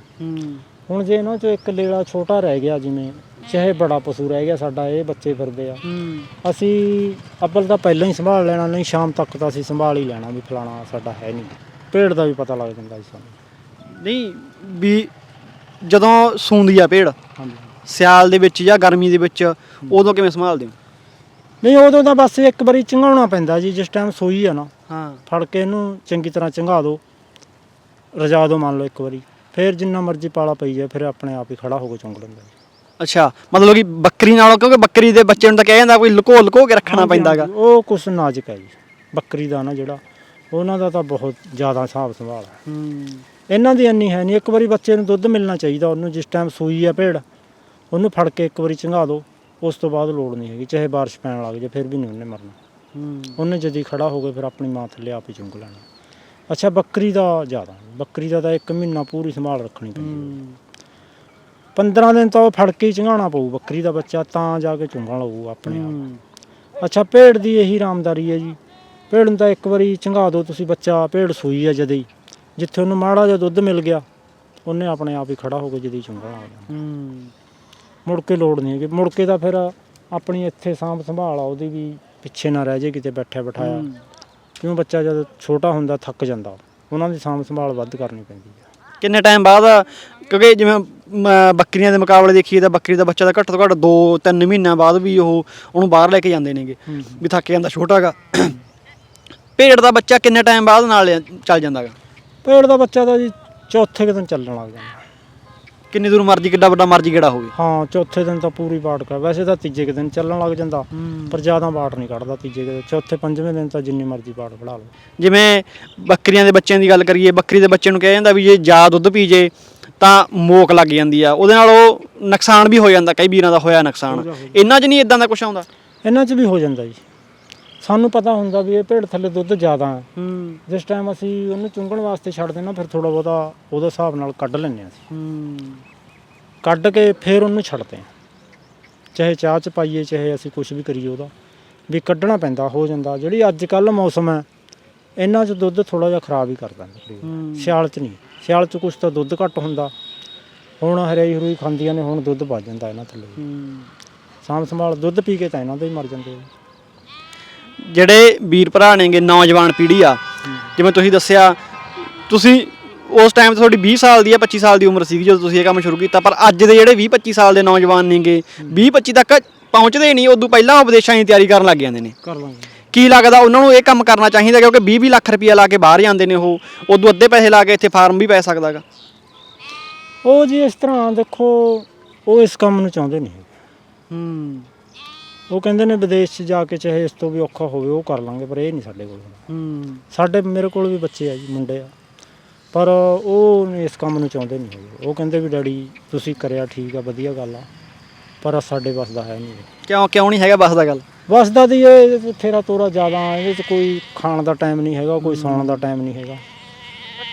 ਹੁਣ ਜੇ ਇਹਨਾਂ 'ਚੋਂ ਇੱਕ ਲੇਲਾ ਛੋਟਾ ਰਹਿ ਗਿਆ ਜਿਵੇਂ ਚਾਹੇ ਬੜਾ ਪਸ਼ੂ ਰਹਿ ਗਿਆ ਸਾਡਾ ਇਹ ਬੱਚੇ ਫਿਰਦੇ ਆ। ਅਸੀਂ ਅੱਬਲ ਤਾਂ ਪਹਿਲਾਂ ਹੀ ਸੰਭਾਲ ਲੈਣਾ ਨਹੀਂ ਸ਼ਾਮ ਤੱਕ ਤਾਂ ਅਸੀਂ ਸੰਭਾਲ ਹੀ ਲੈਣਾ ਵੀ ਫਲਾਣਾ ਸਾਡਾ ਹੈ ਨਹੀਂ। ਭੇਡ ਦਾ ਵੀ ਪਤਾ ਲੱਗ ਜਾਂਦਾ ਜੀ ਸਾਨੂੰ। ਨਹੀਂ ਵੀ ਜਦੋਂ ਸੂੰਦੀ ਆ ਭੇਡ ਹਾਂਜੀ। ਸਿਆਲ ਦੇ ਵਿੱਚ ਜਾਂ ਗਰਮੀ ਦੇ ਵਿੱਚ ਉਦੋਂ ਕਿਵੇਂ ਸੰਭਾਲਦੇ ਹੋ? ਨਹੀਂ ਉਦੋਂ ਤਾਂ ਬਸ ਇੱਕ ਵਾਰੀ ਚੰਗਾਉਣਾ ਪੈਂਦਾ ਜੀ ਜਿਸ ਟਾਈਮ ਸੋਈ ਆ ਨਾ ਹਾਂ। ਫੜ ਕੇ ਇਹਨੂੰ ਚੰਗੀ ਤਰ੍ਹਾਂ ਚੰਗਾ ਦਿਓ ਰਜਾ ਦਿਓ ਮੰਨ ਲਓ ਇੱਕ ਵਾਰੀ ਫਿਰ ਜਿੰਨਾ ਮਰਜ਼ੀ ਪਾਲਾ ਪਈ ਜਾਏ ਫਿਰ ਆਪਣੇ ਆਪ ਹੀ ਖੜਾ ਹੋ ਕੇ ਚੁੰਗ ਲੈਂਦਾ ਜੀ। ਅੱਛਾ ਮਤਲਬ ਕਿ ਬੱਕਰੀ ਨਾਲੋਂ ਕਿਉਂਕਿ ਬੱਕਰੀ ਦੇ ਬੱਚੇ ਨੂੰ ਤਾਂ ਕਿਹਾ ਜਾਂਦਾ ਕੋਈ ਲੁਕੋ ਲੁਕੋ ਕੇ ਰੱਖਣਾ ਪੈਂਦਾਗਾ ਉਹ ਕੁਛ ਨਾਜ਼ੁਕ ਹੈ ਜੀ ਬੱਕਰੀ ਦਾ ਨਾ ਜਿਹੜਾ ਉਹਨਾਂ ਦਾ ਤਾਂ ਬਹੁਤ ਜ਼ਿਆਦਾ ਹਿਸਾਬ ਸੰਭਾਲ ਹੈ। ਇਹਨਾਂ ਦੀ ਇੰਨੀ ਹੈ ਨਹੀਂ ਇੱਕ ਵਾਰੀ ਬੱਚੇ ਨੂੰ ਦੁੱਧ ਮਿਲਣਾ ਚਾਹੀਦਾ ਉਹਨੂੰ ਜਿਸ ਟਾਈਮ ਸੂਈ ਆ ਭੇਡ ਉਹਨੂੰ ਫੜ ਕੇ ਇੱਕ ਵਾਰੀ ਚੰਗਾ ਦਿਓ ਉਸ ਤੋਂ ਬਾਅਦ ਲੋੜ ਨਹੀਂ ਹੈਗੀ ਚਾਹੇ ਬਾਰਿਸ਼ ਪੈਣ ਲੱਗ ਜਾਏ ਫਿਰ ਵੀ ਨਹੀਂ ਉਹਨੇ ਮਰਨਾ। ਉਹਨੇ ਜਦੀ ਖੜਾ ਹੋ ਕੇ ਫਿਰ ਆਪਣੀ ਮਾਂ ਥੱਲੇ ਆਪ ਹੀ ਚੁੰਗ ਲੈਣਾ। ਅੱਛਾ ਬੱਕਰੀ ਦਾ ਜ਼ਿਆਦਾ ਬੱਕਰੀ ਦਾ ਤਾਂ ਇੱਕ ਮਹੀਨਾ ਪੂਰੀ ਸੰਭਾਲ ਰੱਖਣੀ ਪੈਂਦੀ ਹੈ। 15 ਦਿਨ ਤਾਂ ਉਹ ਫੜ ਕੇ ਹੀ ਚੰਗਾਉਣਾ ਪਊ ਬੱਕਰੀ ਦਾ ਬੱਚਾ ਤਾਂ ਜਾ ਕੇ ਚੁੰਗਣ ਲਊ ਆਪਣੇ ਆਪ। ਅੱਛਾ ਭੇਡ ਦੀ ਇਹੀ ਰਾਮਦਾਰੀ ਹੈ ਜੀ। ਭੇਡ ਨੂੰ ਤਾਂ ਇੱਕ ਵਾਰੀ ਚੰਗਾ ਦਿਓ ਤੁਸੀਂ ਬੱਚਾ ਭੇਡ ਸੂਈ ਆ ਜਦੇ ਹੀ। ਜਿੱਥੇ ਉਹਨੂੰ ਮਾੜਾ ਜਿਹਾ ਦੁੱਧ ਮਿਲ ਗਿਆ ਉਹਨੇ ਆਪਣੇ ਆਪ ਹੀ ਖੜਾ ਹੋ ਕੇ ਜਦੇ ਹੀ ਚੁੰਗਣਾ ਹੋ। ਜਾਣਾ ਮੁੜ ਕੇ ਲੋੜ ਨਹੀਂ ਹੈਗੀ। ਮੁੜ ਕੇ ਤਾਂ ਫਿਰ ਆਪਣੀ ਇੱਥੇ ਸਾਂਭ ਸੰਭਾਲ ਆ ਉਹਦੀ ਵੀ ਪਿੱਛੇ ਨਾ ਰਹਿ ਜੇ ਕਿਤੇ ਬੈਠਿਆ ਬਿਠਾਇਆ। ਕਿਉਂ ਬੱਚਾ ਜਦ ਛੋਟਾ ਹੁੰਦਾ ਥੱਕ ਜਾਂਦਾ ਉਹਨਾਂ ਦੀ ਸਾਂਭ ਸੰਭਾਲ ਵੱਧ ਕਰਨੀ ਪੈਂਦੀ ਹੈ ਕਿੰਨੇ ਟਾਈਮ ਬਾਅਦ ਕਿਉਂਕਿ ਜਿਵੇਂ ਮ, ਬੱਕਰੀਆਂ ਦੇ ਮੁਕਾਬਲੇ ਦੇਖੀਏ ਤਾਂ ਬੱਕਰੀ ਦਾ ਬੱਚਾ ਤਾਂ ਘੱਟ ਤੋਂ ਘੱਟ 2-3 ਮਹੀਨਿਆਂ ਬਾਅਦ ਵੀ ਉਹ ਉਹਨੂੰ ਬਾਹਰ ਲੈ ਕੇ ਜਾਂਦੇ ਨੇਗੇ ਵੀ ਥੱਕ ਜਾਂਦਾ ਛੋਟਾਗਾ ਭੇਡ ਦਾ ਬੱਚਾ ਕਿੰਨੇ ਟਾਈਮ ਬਾਅਦ ਨਾਲ ਲਿਆ- ਚੱਲ ਜਾਂਦਾਗਾ? ਭੇਡ ਦਾ ਬੱਚਾ ਤਾਂ ਜੀ ਚੌਥੇ ਕੁ ਦਿਨ ਚੱਲਣ ਲੱਗ ਜਾਂਦਾ। ਕਿੰਨੀ ਦੂਰ ਮਰਜ਼ੀ ਕਿੱਡਾ ਵੱਡਾ ਮਰਜ਼ੀ ਕਿਹੜਾ ਹੋਵੇ। ਹਾਂ ਚੌਥੇ ਦਿਨ ਤਾਂ ਪੂਰੀ ਬਾਟ ਕਰ। ਵੈਸੇ ਤਾਂ ਤੀਜੇ ਕੁ ਦਿਨ ਚੱਲਣ ਲੱਗ ਜਾਂਦਾ ਪਰ ਜ਼ਿਆਦਾ ਬਾਟ ਨਹੀਂ ਕੱਢਦਾ ਤੀਜੇ ਕੁ ਦਿਨ। ਚੌਥੇ ਪੰਜਵੇਂ ਦਿਨ ਤਾਂ ਜਿੰਨੀ ਮਰਜ਼ੀ ਬਾਟ ਖੜਾ ਲਓ। ਜਿਵੇਂ ਬੱਕਰੀਆਂ ਦੇ ਬੱਚਿਆਂ ਦੀ ਗੱਲ ਕਰੀਏ ਬੱਕਰੀ ਦੇ ਬੱਚੇ ਨੂੰ ਕਿਹਾ ਜਾਂਦਾ ਵੀ ਜੇ ਜ਼ਿਆਦਾ ਦੁੱਧ ਪੀ ਜੇ ਤਾਂ ਮੋਕ ਲੱਗ ਜਾਂਦੀ ਆ। ਉਹਦੇ ਨਾਲ ਉਹ ਨੁਕਸਾਨ ਵੀ ਹੋ ਜਾਂਦਾ ਕਈ ਵੀਰਾਂ ਦਾ ਹੋਇਆ ਨੁਕਸਾਨ। ਇਹਨਾਂ 'ਚ ਨਹੀਂ ਇਦਾਂ ਦਾ ਕੁਝ ਆਉਂਦਾ? ਇਹਨਾਂ 'ਚ ਵੀ ਹੋ ਜਾਂਦਾ ਜੀ। ਸਾਨੂੰ ਪਤਾ ਹੁੰਦਾ ਵੀ ਇਹ ਭੇਡ ਥੱਲੇ ਦੁੱਧ ਜ਼ਿਆਦਾ ਹੈ। ਹੂੰ। ਜਿਸ ਟਾਈਮ ਅਸੀਂ ਉਹਨੂੰ ਚੁੰਗਣ ਵਾਸਤੇ ਛੱਡ ਦੇਣਾ ਫਿਰ ਥੋੜਾ ਬਹੁਤਾ ਉਹਦੇ ਹਿਸਾਬ ਨਾਲ ਕੱਢ ਲੈਂਦੇ ਹਾਂ ਅਸੀਂ। ਹੂੰ। ਕੱਢ ਕੇ ਫਿਰ ਉਹਨੂੰ ਛੱਡਦੇ ਹਾਂ। ਚਾਹੇ ਚਾਹ ਚ ਪਾਈਏ ਚਾਹੇ ਅਸੀਂ ਕੁਝ ਵੀ ਕਰੀਏ ਉਹਦਾ। ਵੀ ਕੱਢਣਾ ਪੈਂਦਾ ਹੋ ਜਾਂਦਾ। ਜਿਹੜੀ ਅੱਜ ਕੱਲ ਮੌਸਮ ਹੈ ਇਹਨਾਂ 'ਚ ਦੁੱਧ ਥੋੜਾ ਜਿਹਾ ਖਰਾਬ ਹੀ ਕਰ ਦਿੰਦਾ। ਸਿਆਲ 'ਚ ਨਹੀਂ। ਸਿਆਲ 'ਚ ਕੁਝ ਤਾਂ ਦੁੱਧ ਘੱਟ ਹੁੰਦਾ। ਹੁਣ ਹਰਿਆਈ ਹਰੂਈ ਖਾਂਦੀਆਂ ਨੇ ਹੁਣ ਦੁੱਧ ਵੱਧ ਜਾਂਦਾ ਇਹਨਾਂ ਥੱਲੇ। ਹੂੰ। ਸਾਂਭ ਸੰਭਾਲ ਦੁੱਧ ਪੀ ਕੇ ਤਾਂ ਇਹਨਾਂ ਦੇ ਹੀ ਮਰ ਜਾਂਦੇ ਆ। ਜਿਹੜੇ ਵੀਰ ਭਰਾ ਨੇਗੇ ਨੌਜਵਾਨ ਪੀੜ੍ਹੀ ਆ ਜਿਵੇਂ ਤੁਸੀਂ ਦੱਸਿਆ ਤੁਸੀਂ ਉਸ ਟਾਈਮ ਤੇ ਤੁਹਾਡੀ 20 ਸਾਲ ਦੀ ਜਾਂ 25 ਸਾਲ ਦੀ ਉਮਰ ਸੀਗੀ ਜਦੋਂ ਤੁਸੀਂ ਇਹ ਕੰਮ ਸ਼ੁਰੂ ਕੀਤਾ ਪਰ ਅੱਜ ਦੇ ਜਿਹੜੇ 20 25 ਸਾਲ ਦੇ ਨੌਜਵਾਨ ਨੇਗੇ 20 25 ਤੱਕ ਪਹੁੰਚਦੇ ਨਹੀਂ ਉਦੋਂ ਪਹਿਲਾਂ ਉਹ ਵਿਦੇਸ਼ਾਂ ਦੀ ਤਿਆਰੀ ਕਰਨ ਲੱਗ ਜਾਂਦੇ ਨੇ। ਕਰ ਲਾਂਗੇ। ਕੀ ਲੱਗਦਾ ਉਹਨਾਂ ਨੂੰ ਇਹ ਕੰਮ ਕਰਨਾ ਚਾਹੀਦਾ ਕਿਉਂਕਿ 20 20 ਲੱਖ ਰੁਪਇਆ ਲਾ ਕੇ ਬਾਹਰ ਜਾਂਦੇ ਨੇ ਉਹ ਉਦੋਂ ਅੱਧੇ ਪੈਸੇ ਲਾ ਕੇ ਇੱਥੇ ਫਾਰਮ ਵੀ ਪੈ ਸਕਦਾਗਾ ਉਹ ਜੀ ਇਸ ਤਰ੍ਹਾਂ ਦੇਖੋ ਉਹ ਇਸ ਕੰਮ ਨੂੰ ਚਾਹੁੰਦੇ ਨਹੀਂ। ਹੂੰ। ਉਹ ਕਹਿੰਦੇ ਨੇ ਵਿਦੇਸ਼ 'ਚ ਜਾ ਕੇ ਚਾਹੇ ਇਸ ਤੋਂ ਵੀ ਔਖਾ ਹੋਵੇ ਉਹ ਕਰ ਲਾਂਗੇ ਪਰ ਇਹ ਨਹੀਂ ਸਾਡੇ ਕੋਲ। ਹੂੰ। ਸਾਡੇ ਮੇਰੇ ਕੋਲ ਵੀ ਬੱਚੇ ਆ ਜੀ ਮੁੰਡੇ ਆ। ਪਰ ਉਹ ਨਹੀਂ ਇਸ ਕੰਮ ਨੂੰ ਚਾਹੁੰਦੇ ਨਹੀਂ ਹੈਗੇ। ਉਹ ਕਹਿੰਦੇ ਵੀ ਡੈਡੀ ਤੁਸੀਂ ਕਰਿਆ ਠੀਕ ਆ ਵਧੀਆ ਗੱਲ ਆ ਪਰ ਸਾਡੇ ਬਸ ਦਾ ਹੈ ਨਹੀਂ। ਕਿਉਂ ਕਿਉਂ ਨਹੀਂ ਹੈਗਾ ਬਸ ਦਾ ਗੱਲ? ਬਸ ਦਾ ਦੀ ਇਹ ਫੇਰਾ ਤੋਰਾ ਜ਼ਿਆਦਾ ਇਹਦੇ 'ਚ ਕੋਈ ਖਾਣ ਦਾ ਟਾਈਮ ਨਹੀਂ ਹੈਗਾ ਕੋਈ ਸੌਣ ਦਾ ਟਾਈਮ ਨਹੀਂ ਹੈਗਾ।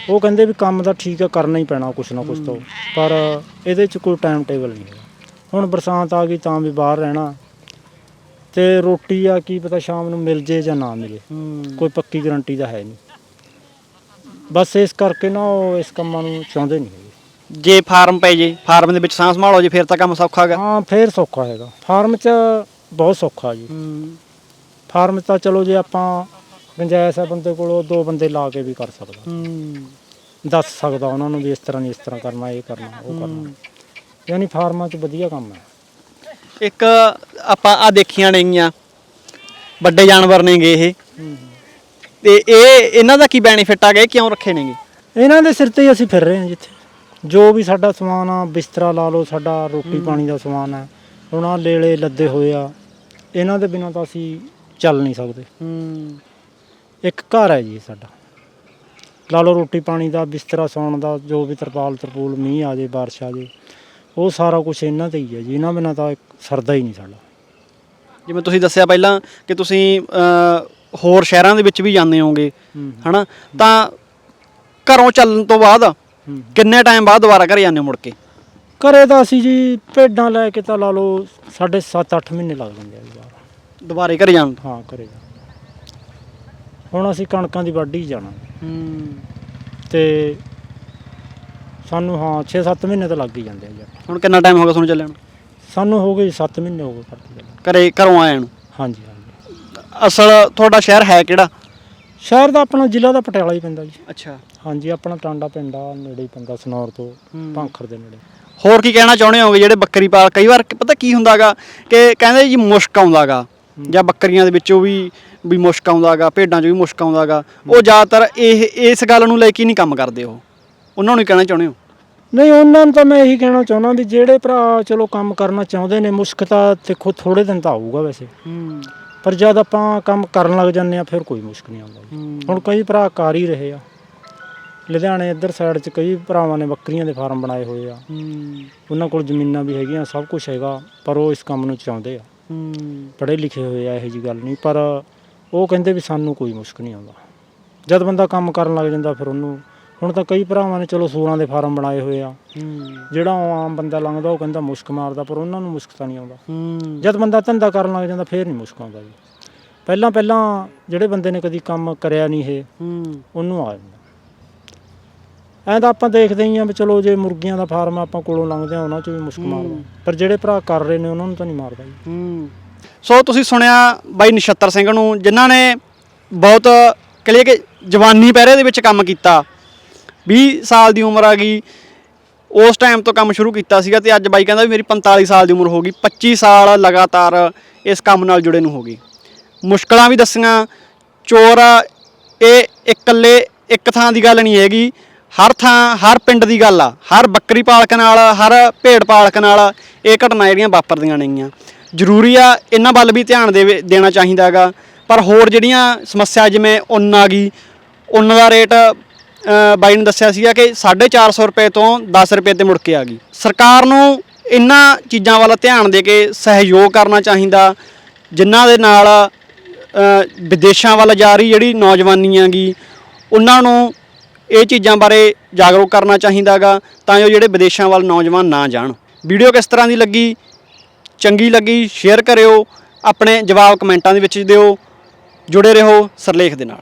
ਉਹ ਕਹਿੰਦੇ ਵੀ ਕੰਮ ਤਾਂ ਠੀਕ ਆ ਕਰਨਾ ਹੀ ਪੈਣਾ ਕੁਛ ਨਾ ਕੁਛ ਤਾਂ। ਪਰ ਇਹਦੇ 'ਚ ਕੋਈ ਟਾਈਮ ਟੇਬਲ ਨਹੀਂ ਹੈਗਾ। ਹੁਣ ਬਰਸਾਤ ਆ ਗਈ ਤਾਂ ਵੀ ਬਾਹਰ ਰਹਿਣਾ। ਤੇ ਰੋਟੀ ਆ ਕੀ ਪਤਾ ਸ਼ਾਮ ਨੂੰ ਮਿਲ ਜੇ ਜਾਂ ਨਾ ਮਿਲੇ। ਹੂੰ। ਕੋਈ ਪੱਕੀ ਗਾਰੰਟੀ ਦਾ ਹੈ ਨਹੀਂ। ਬਸ ਇਸ ਕਰਕੇ ਨਾ ਉਹ ਇਸ ਕੰਮਾਂ ਨੂੰ ਚਾਹੁੰਦੇ ਨਹੀਂ ਹੈਗੇ। ਜੇ ਫਾਰਮ ਪੈ ਜੇ ਫਾਰਮ ਦੇ ਵਿੱਚ ਸਾਂਭ ਸੰਭਾਲ ਹੋ ਜੇ ਫਿਰ ਤਾਂ ਕੰਮ ਸੌਖਾ ਹੈਗਾ। ਹਾਂ ਫੇਰ ਸੌਖਾ ਹੈਗਾ। ਫਾਰਮ 'ਚ ਬਹੁਤ ਸੌਖਾ ਜੀ। ਹੂੰ। ਫਾਰਮ 'ਚ ਤਾਂ ਚਲੋ ਜੇ ਆਪਾਂ ਗੁੰਜਾਇਸ਼ ਹੈ ਬੰਦੇ ਕੋਲ ਉਹ ਦੋ ਬੰਦੇ ਲਾ ਕੇ ਵੀ ਕਰ ਸਕਦਾ। ਹੂੰ। ਦੱਸ ਸਕਦਾ ਉਹਨਾਂ ਨੂੰ ਵੀ ਇਸ ਤਰ੍ਹਾਂ ਨਹੀਂ ਇਸ ਤਰ੍ਹਾਂ ਕਰਨਾ ਇਹ ਕਰਨਾ ਉਹ ਕਰਨਾ। ਯਾਨੀ ਫਾਰਮਾਂ 'ਚ ਵਧੀਆ ਕੰਮ ਹੈ। ਇੱਕ ਆਪਾਂ ਆ ਦੇਖੀਆਂ ਨੇਗੀਆਂ। ਵੱਡੇ ਜਾਨਵਰ ਨੇਗੇ ਇਹ। ਤੇ ਇਹ ਇਹਨਾਂ ਦਾ ਕੀ ਬੈਨੀਫਿਟ ਆ ਗਿਆ ਇਹ ਕਿਉਂ ਰੱਖੇ ਨੇਗੇ? ਇਹਨਾਂ ਦੇ ਸਿਰ ਤੇ ਹੀ ਅਸੀਂ ਫਿਰ ਰਹੇ ਹਾਂ ਜਿੱਥੇ। ਜੋ ਵੀ ਸਾਡਾ ਸਮਾਨ ਆ ਬਿਸਤਰਾ ਲਾ ਲਓ ਸਾਡਾ ਰੋਟੀ ਪਾਣੀ ਦਾ ਸਮਾਨ ਹੈ ਹੁਣ ਆ ਲੇਲੇ ਲੱਦੇ ਹੋਏ ਆ। ਇਹਨਾਂ ਦੇ ਬਿਨਾਂ ਤਾਂ ਅਸੀਂ ਚੱਲ ਨਹੀਂ ਸਕਦੇ। ਹੂੰ। ਇੱਕ ਘਰ ਹੈ ਜੀ ਸਾਡਾ। ਲਾ ਲਓ ਰੋਟੀ ਪਾਣੀ ਦਾ ਬਿਸਤਰਾ ਸੌਣ ਦਾ ਜੋ ਵੀ ਤਰਪਾਲ ਤਰਪੂਲ ਮੀਂਹ ਆ ਜੇ ਬਾਰਿਸ਼ ਆ ਜੇ। ਉਹ ਸਾਰਾ ਕੁਝ ਇਹਨਾਂ ਤੇ ਹੀ ਹੈ ਜੀ ਇਹਨਾਂ ਬਿਨਾਂ ਤਾਂ ਸਰਦਾ ਹੀ ਨਹੀਂ ਸਾਡਾ। ਜਿਵੇਂ ਤੁਸੀਂ ਦੱਸਿਆ ਪਹਿਲਾਂ ਕਿ ਤੁਸੀਂ ਹੋਰ ਸ਼ਹਿਰਾਂ ਦੇ ਵਿੱਚ ਵੀ ਜਾਂਦੇ ਹੋਗੇ ਹਨਾ? ਤਾਂ ਘਰੋਂ ਚੱਲਣ ਤੋਂ ਬਾਅਦ ਕਿੰਨੇ ਟਾਈਮ ਬਾਅਦ ਦੁਬਾਰਾ ਘਰੇ ਜਾਂਦੇ ਹੋ ਮੁੜ ਕੇ? ਘਰੇ ਤਾਂ ਅਸੀਂ ਜੀ ਭੇਡਾਂ ਲੈ ਕੇ ਤਾਂ ਲਾ ਲਓ ਸਾਡੇ 7-8 ਮਹੀਨੇ ਲੱਗ ਜਾਂਦੇ ਆ ਜੀ ਬਾਹਰ। ਦੁਬਾਰੇ ਘਰੇ ਜਾਣ ਤੋਂ? ਹਾਂ ਘਰੇ ਹੁਣ ਅਸੀਂ ਕਣਕਾਂ ਦੀ ਵਾਢੀ ਜਾਣਾ। ਹੂੰ। ਤੇ ਸਾਨੂੰ ਹਾਂ 6-7 ਮਹੀਨੇ ਤਾਂ ਲੱਗ ਹੀ ਜਾਂਦੇ ਆ ਜੀ ਹੁਣ ਕਿੰਨਾ ਟਾਈਮ ਹੋ ਗਿਆ ਤੁਹਾਨੂੰ ਚੱਲਿਆ ਨੂੰ? ਸਾਨੂੰ ਹੋ ਗਏ 7 ਮਹੀਨੇ ਹੋ ਗਏ ਕਰਦੇ ਚੱਲੇ। ਘਰੇ ਘਰੋਂ ਆਇਆ ਨੂੰ? ਹਾਂਜੀ ਹਾਂਜੀ। ਅਸਲ ਤੁਹਾਡਾ ਸ਼ਹਿਰ ਹੈ ਕਿਹੜਾ? ਸ਼ਹਿਰ ਦਾ ਆਪਣਾ ਜ਼ਿਲ੍ਹਾ ਦਾ ਪਟਿਆਲਾ ਹੀ ਪੈਂਦਾ ਜੀ। ਅੱਛਾ। ਹਾਂਜੀ ਆਪਣਾ ਟਾਂਡਾ ਪਿੰਡ ਆ ਨੇੜੇ ਹੀ ਪੈਂਦਾ ਸਨੌਰ ਤੋਂ। ਭਾਂਖਰ ਦੇ ਨੇੜੇ। ਹੋਰ ਕੀ ਕਹਿਣਾ ਚਾਹੁੰਦੇ ਹੋਗੇ ਜਿਹੜੇ ਬੱਕਰੀ ਪਾਲ ਕਈ ਵਾਰ ਪਤਾ ਕੀ ਹੁੰਦਾਗਾ ਕਿ ਕਹਿੰਦੇ ਜੀ ਮੁਸ਼ਕ ਆਉਂਦਾਗਾ ਜਾਂ ਬੱਕਰੀਆਂ ਦੇ ਵਿੱਚੋਂ ਵੀ ਵੀ ਮੁਸ਼ਕ ਆਉਂਦਾਗਾ ਭੇਡਾਂ 'ਚ ਵੀ ਮੁਸ਼ਕ ਆਉਂਦਾਗਾ। ਉਹ ਜ਼ਿਆਦਾਤਰ ਇਹ ਇਸ ਗੱਲ ਨੂੰ ਲੈ ਕੇ ਨਹੀਂ ਕੰਮ ਕਰਦੇ ਉਹ। ਉਹਨਾਂ ਨੂੰ ਹੀ ਕਹਿਣਾ ਚਾਹੁੰਦੇ ਹੋ? ਨਹੀਂ ਉਹਨਾਂ ਨੂੰ ਤਾਂ ਮੈਂ ਇਹੀ ਕਹਿਣਾ ਚਾਹੁੰਦਾ ਵੀ ਜਿਹੜੇ ਭਰਾ ਚਲੋ ਕੰਮ ਕਰਨਾ ਚਾਹੁੰਦੇ ਨੇ ਮੁਸ਼ਕ ਤਾਂ ਦੇਖੋ ਥੋੜੇ ਦਿਨ ਤਾਂ ਆਊਗਾ ਵੈਸੇ। ਹੂੰ। ਪਰ ਜਦ ਆਪਾਂ ਕੰਮ ਕਰਨ ਲੱਗ ਜਾਂਦੇ ਆ ਫਿਰ ਕੋਈ ਮੁਸ਼ਕ ਨਹੀਂ ਆਉਂਦਾ। ਹੁਣ ਕਈ ਭਰਾ ਕਰ ਹੀ ਰਹੇ ਆ। ਲੁਧਿਆਣੇ ਇੱਧਰ ਸਾਈਡ 'ਚ ਕਈ ਭਰਾਵਾਂ ਨੇ ਬੱਕਰੀਆਂ ਦੇ ਫਾਰਮ ਬਣਾਏ ਹੋਏ ਆ। ਹੂੰ। ਉਹਨਾਂ ਕੋਲ ਜ਼ਮੀਨਾਂ ਵੀ ਹੈਗੀਆਂ ਸਭ ਕੁਝ ਹੈਗਾ ਪਰ ਉਹ ਇਸ ਕੰਮ ਨੂੰ ਚਾਹੁੰਦੇ ਆ। ਹੂੰ। ਪੜ੍ਹੇ ਲਿਖੇ ਹੋਏ ਆ ਇਹੋ ਜੀ ਗੱਲ ਨਹੀਂ ਪਰ ਉਹ ਕਹਿੰਦੇ ਵੀ ਸਾਨੂੰ ਕੋਈ ਮੁਸ਼ਕ ਨਹੀਂ ਆਉਂਦਾ। ਜਦ ਬੰਦਾ ਕੰਮ ਕਰਨ ਲੱਗ ਜਾਂਦਾ ਫਿਰ ਉਹਨੂੰ ਹੁਣ ਤਾਂ ਕਈ ਭਰਾਵਾਂ ਨੇ ਚਲੋ ਸੂਰਾਂ ਦੇ ਫਾਰਮ ਬਣਾਏ ਹੋਏ ਆ। ਜਿਹੜਾ ਆਮ ਬੰਦਾ ਲੰਘਦਾ ਉਹ ਕਹਿੰਦਾ ਮੁਸ਼ਕ ਮਾਰਦਾ ਪਰ ਉਹਨਾਂ ਨੂੰ ਮੁਸ਼ਕ ਤਾਂ ਨਹੀਂ ਆਉਂਦਾ। ਜਦ ਬੰਦਾ ਧੰਦਾ ਕਰਨ ਲੱਗ ਜਾਂਦਾ ਫੇਰ ਨਹੀਂ ਮੁਸ਼ਕ ਆਉਂਦਾ ਜੀ। ਪਹਿਲਾਂ ਪਹਿਲਾਂ ਜਿਹੜੇ ਬੰਦੇ ਨੇ ਕਦੀ ਕੰਮ ਕਰਿਆ ਨਹੀਂ ਇਹ ਹੂੰ। ਉਹਨੂੰ ਆ ਜਾਂਦਾ। ਐਂ ਤਾਂ ਆਪਾਂ ਦੇਖਦੇ ਹੀ ਆ ਵੀ ਚਲੋ ਜੇ ਮੁਰਗੀਆਂ ਦਾ ਫਾਰਮ ਆਪਾਂ ਕੋਲੋਂ ਲੰਘਦੇ ਆ ਉਹਨਾਂ 'ਚ ਵੀ ਮੁਸ਼ਕ ਮਾਰਦਾ। ਪਰ ਜਿਹੜੇ ਭਰਾ ਕਰ ਰਹੇ ਨੇ ਉਹਨਾਂ ਨੂੰ ਤਾਂ ਨਹੀਂ ਮਾਰਦਾ ਜੀ। ਸੋ ਤੁਸੀਂ ਸੁਣਿਆ ਬਾਈ ਨਛੱਤਰ ਸਿੰਘ ਨੂੰ ਜਿਨ੍ਹਾਂ ਨੇ ਬਹੁਤ ਕਹੀਏ ਕਿ ਜਵਾਨੀ ਪਹਿਰੇ ਦੇ ਵਿੱਚ ਕੰਮ ਕੀਤਾ। 20 ਸਾਲ ਦੀ ਉਮਰ ਆ ਗਈ। ਉਸ ਟਾਈਮ ਤੋਂ ਕੰਮ ਸ਼ੁਰੂ ਕੀਤਾ ਸੀਗਾ ਤੇ ਅੱਜ ਬਾਈ ਕਹਿੰਦਾ ਵੀ ਮੇਰੀ 45 ਸਾਲ ਦੀ ਉਮਰ ਹੋ ਗਈ। 25 ਸਾਲ ਲਗਾਤਾਰ ਇਸ ਕੰਮ ਨਾਲ ਜੁੜੇ ਨੂੰ ਹੋ ਗਈ ਮੁਸ਼ਕਲਾਂ ਵੀ ਦੱਸੀਆਂ। ਚੋਰ ਇਹ ਇਕੱਲੇ ਇੱਕ ਥਾਂ ਦੀ ਗੱਲ ਨਹੀਂ ਹੈਗੀ। ਹਰ ਥਾਂ, ਹਰ ਪਿੰਡ ਦੀ ਗੱਲ ਆ। ਹਰ ਬੱਕਰੀ ਪਾਲਕ ਨਾਲ, ਹਰ ਭੇਡ ਪਾਲਕ ਨਾਲ ਇਹ ਘਟਨਾ ਜਿਹੜੀਆਂ ਵਾਪਰਦੀਆਂ ਨੇਗੀਆਂ। ਜ਼ਰੂਰੀ ਆ ਇਹਨਾਂ ਵੱਲ ਵੀ ਧਿਆਨ ਦੇਵੇ, ਦੇਣਾ ਚਾਹੀਦਾ ਹੈਗਾ। ਪਰ ਹੋਰ ਜਿਹੜੀਆਂ ਸਮੱਸਿਆ ਜਿਵੇਂ ਉੱਨ ਆ ਗਈ, ਉੱਨ ਦਾ ਰੇਟ ਬਾਈ ਨੇ ਦੱਸਿਆ ਸੀਗਾ ਕਿ 450 ਰੁਪਏ ਤੋਂ 10 ਰੁਪਏ ਤੇ ਮੁੜ ਕੇ ਆ ਗਈ। ਸਰਕਾਰ ਨੂੰ ਇਹਨਾਂ ਚੀਜ਼ਾਂ ਵੱਲ ਧਿਆਨ ਦੇ ਕੇ ਸਹਿਯੋਗ ਕਰਨਾ ਚਾਹੀਦਾ, ਜਿਨ੍ਹਾਂ ਦੇ ਨਾਲ ਵਿਦੇਸ਼ਾਂ ਵੱਲ ਜਾ ਰਹੀ ਜਿਹੜੀ ਨੌਜਵਾਨੀ ਆਗੀ ਉਹਨਾਂ ਨੂੰ ਇਹ ਚੀਜ਼ਾਂ ਬਾਰੇ ਜਾਗਰੂਕ ਕਰਨਾ ਚਾਹੀਦਾਗਾ ਤਾਂ ਜੋ ਜਿਹੜੇ ਵਿਦੇਸ਼ਾਂ ਵੱਲ ਨੌਜਵਾਨ ਨਾ ਜਾਣ। ਵੀਡੀਓ ਕਿਸ ਤਰ੍ਹਾਂ ਦੀ ਲੱਗੀ? ਚੰਗੀ ਲੱਗੀ, ਸ਼ੇਅਰ ਕਰਿਓ, ਆਪਣੇ ਜਵਾਬ ਕਮੈਂਟਾਂ ਦੇ ਵਿੱਚ ਦਿਓ, ਜੁੜੇ ਰਹੋ ਸਰਲੇਖ ਦੇ ਨਾਲ।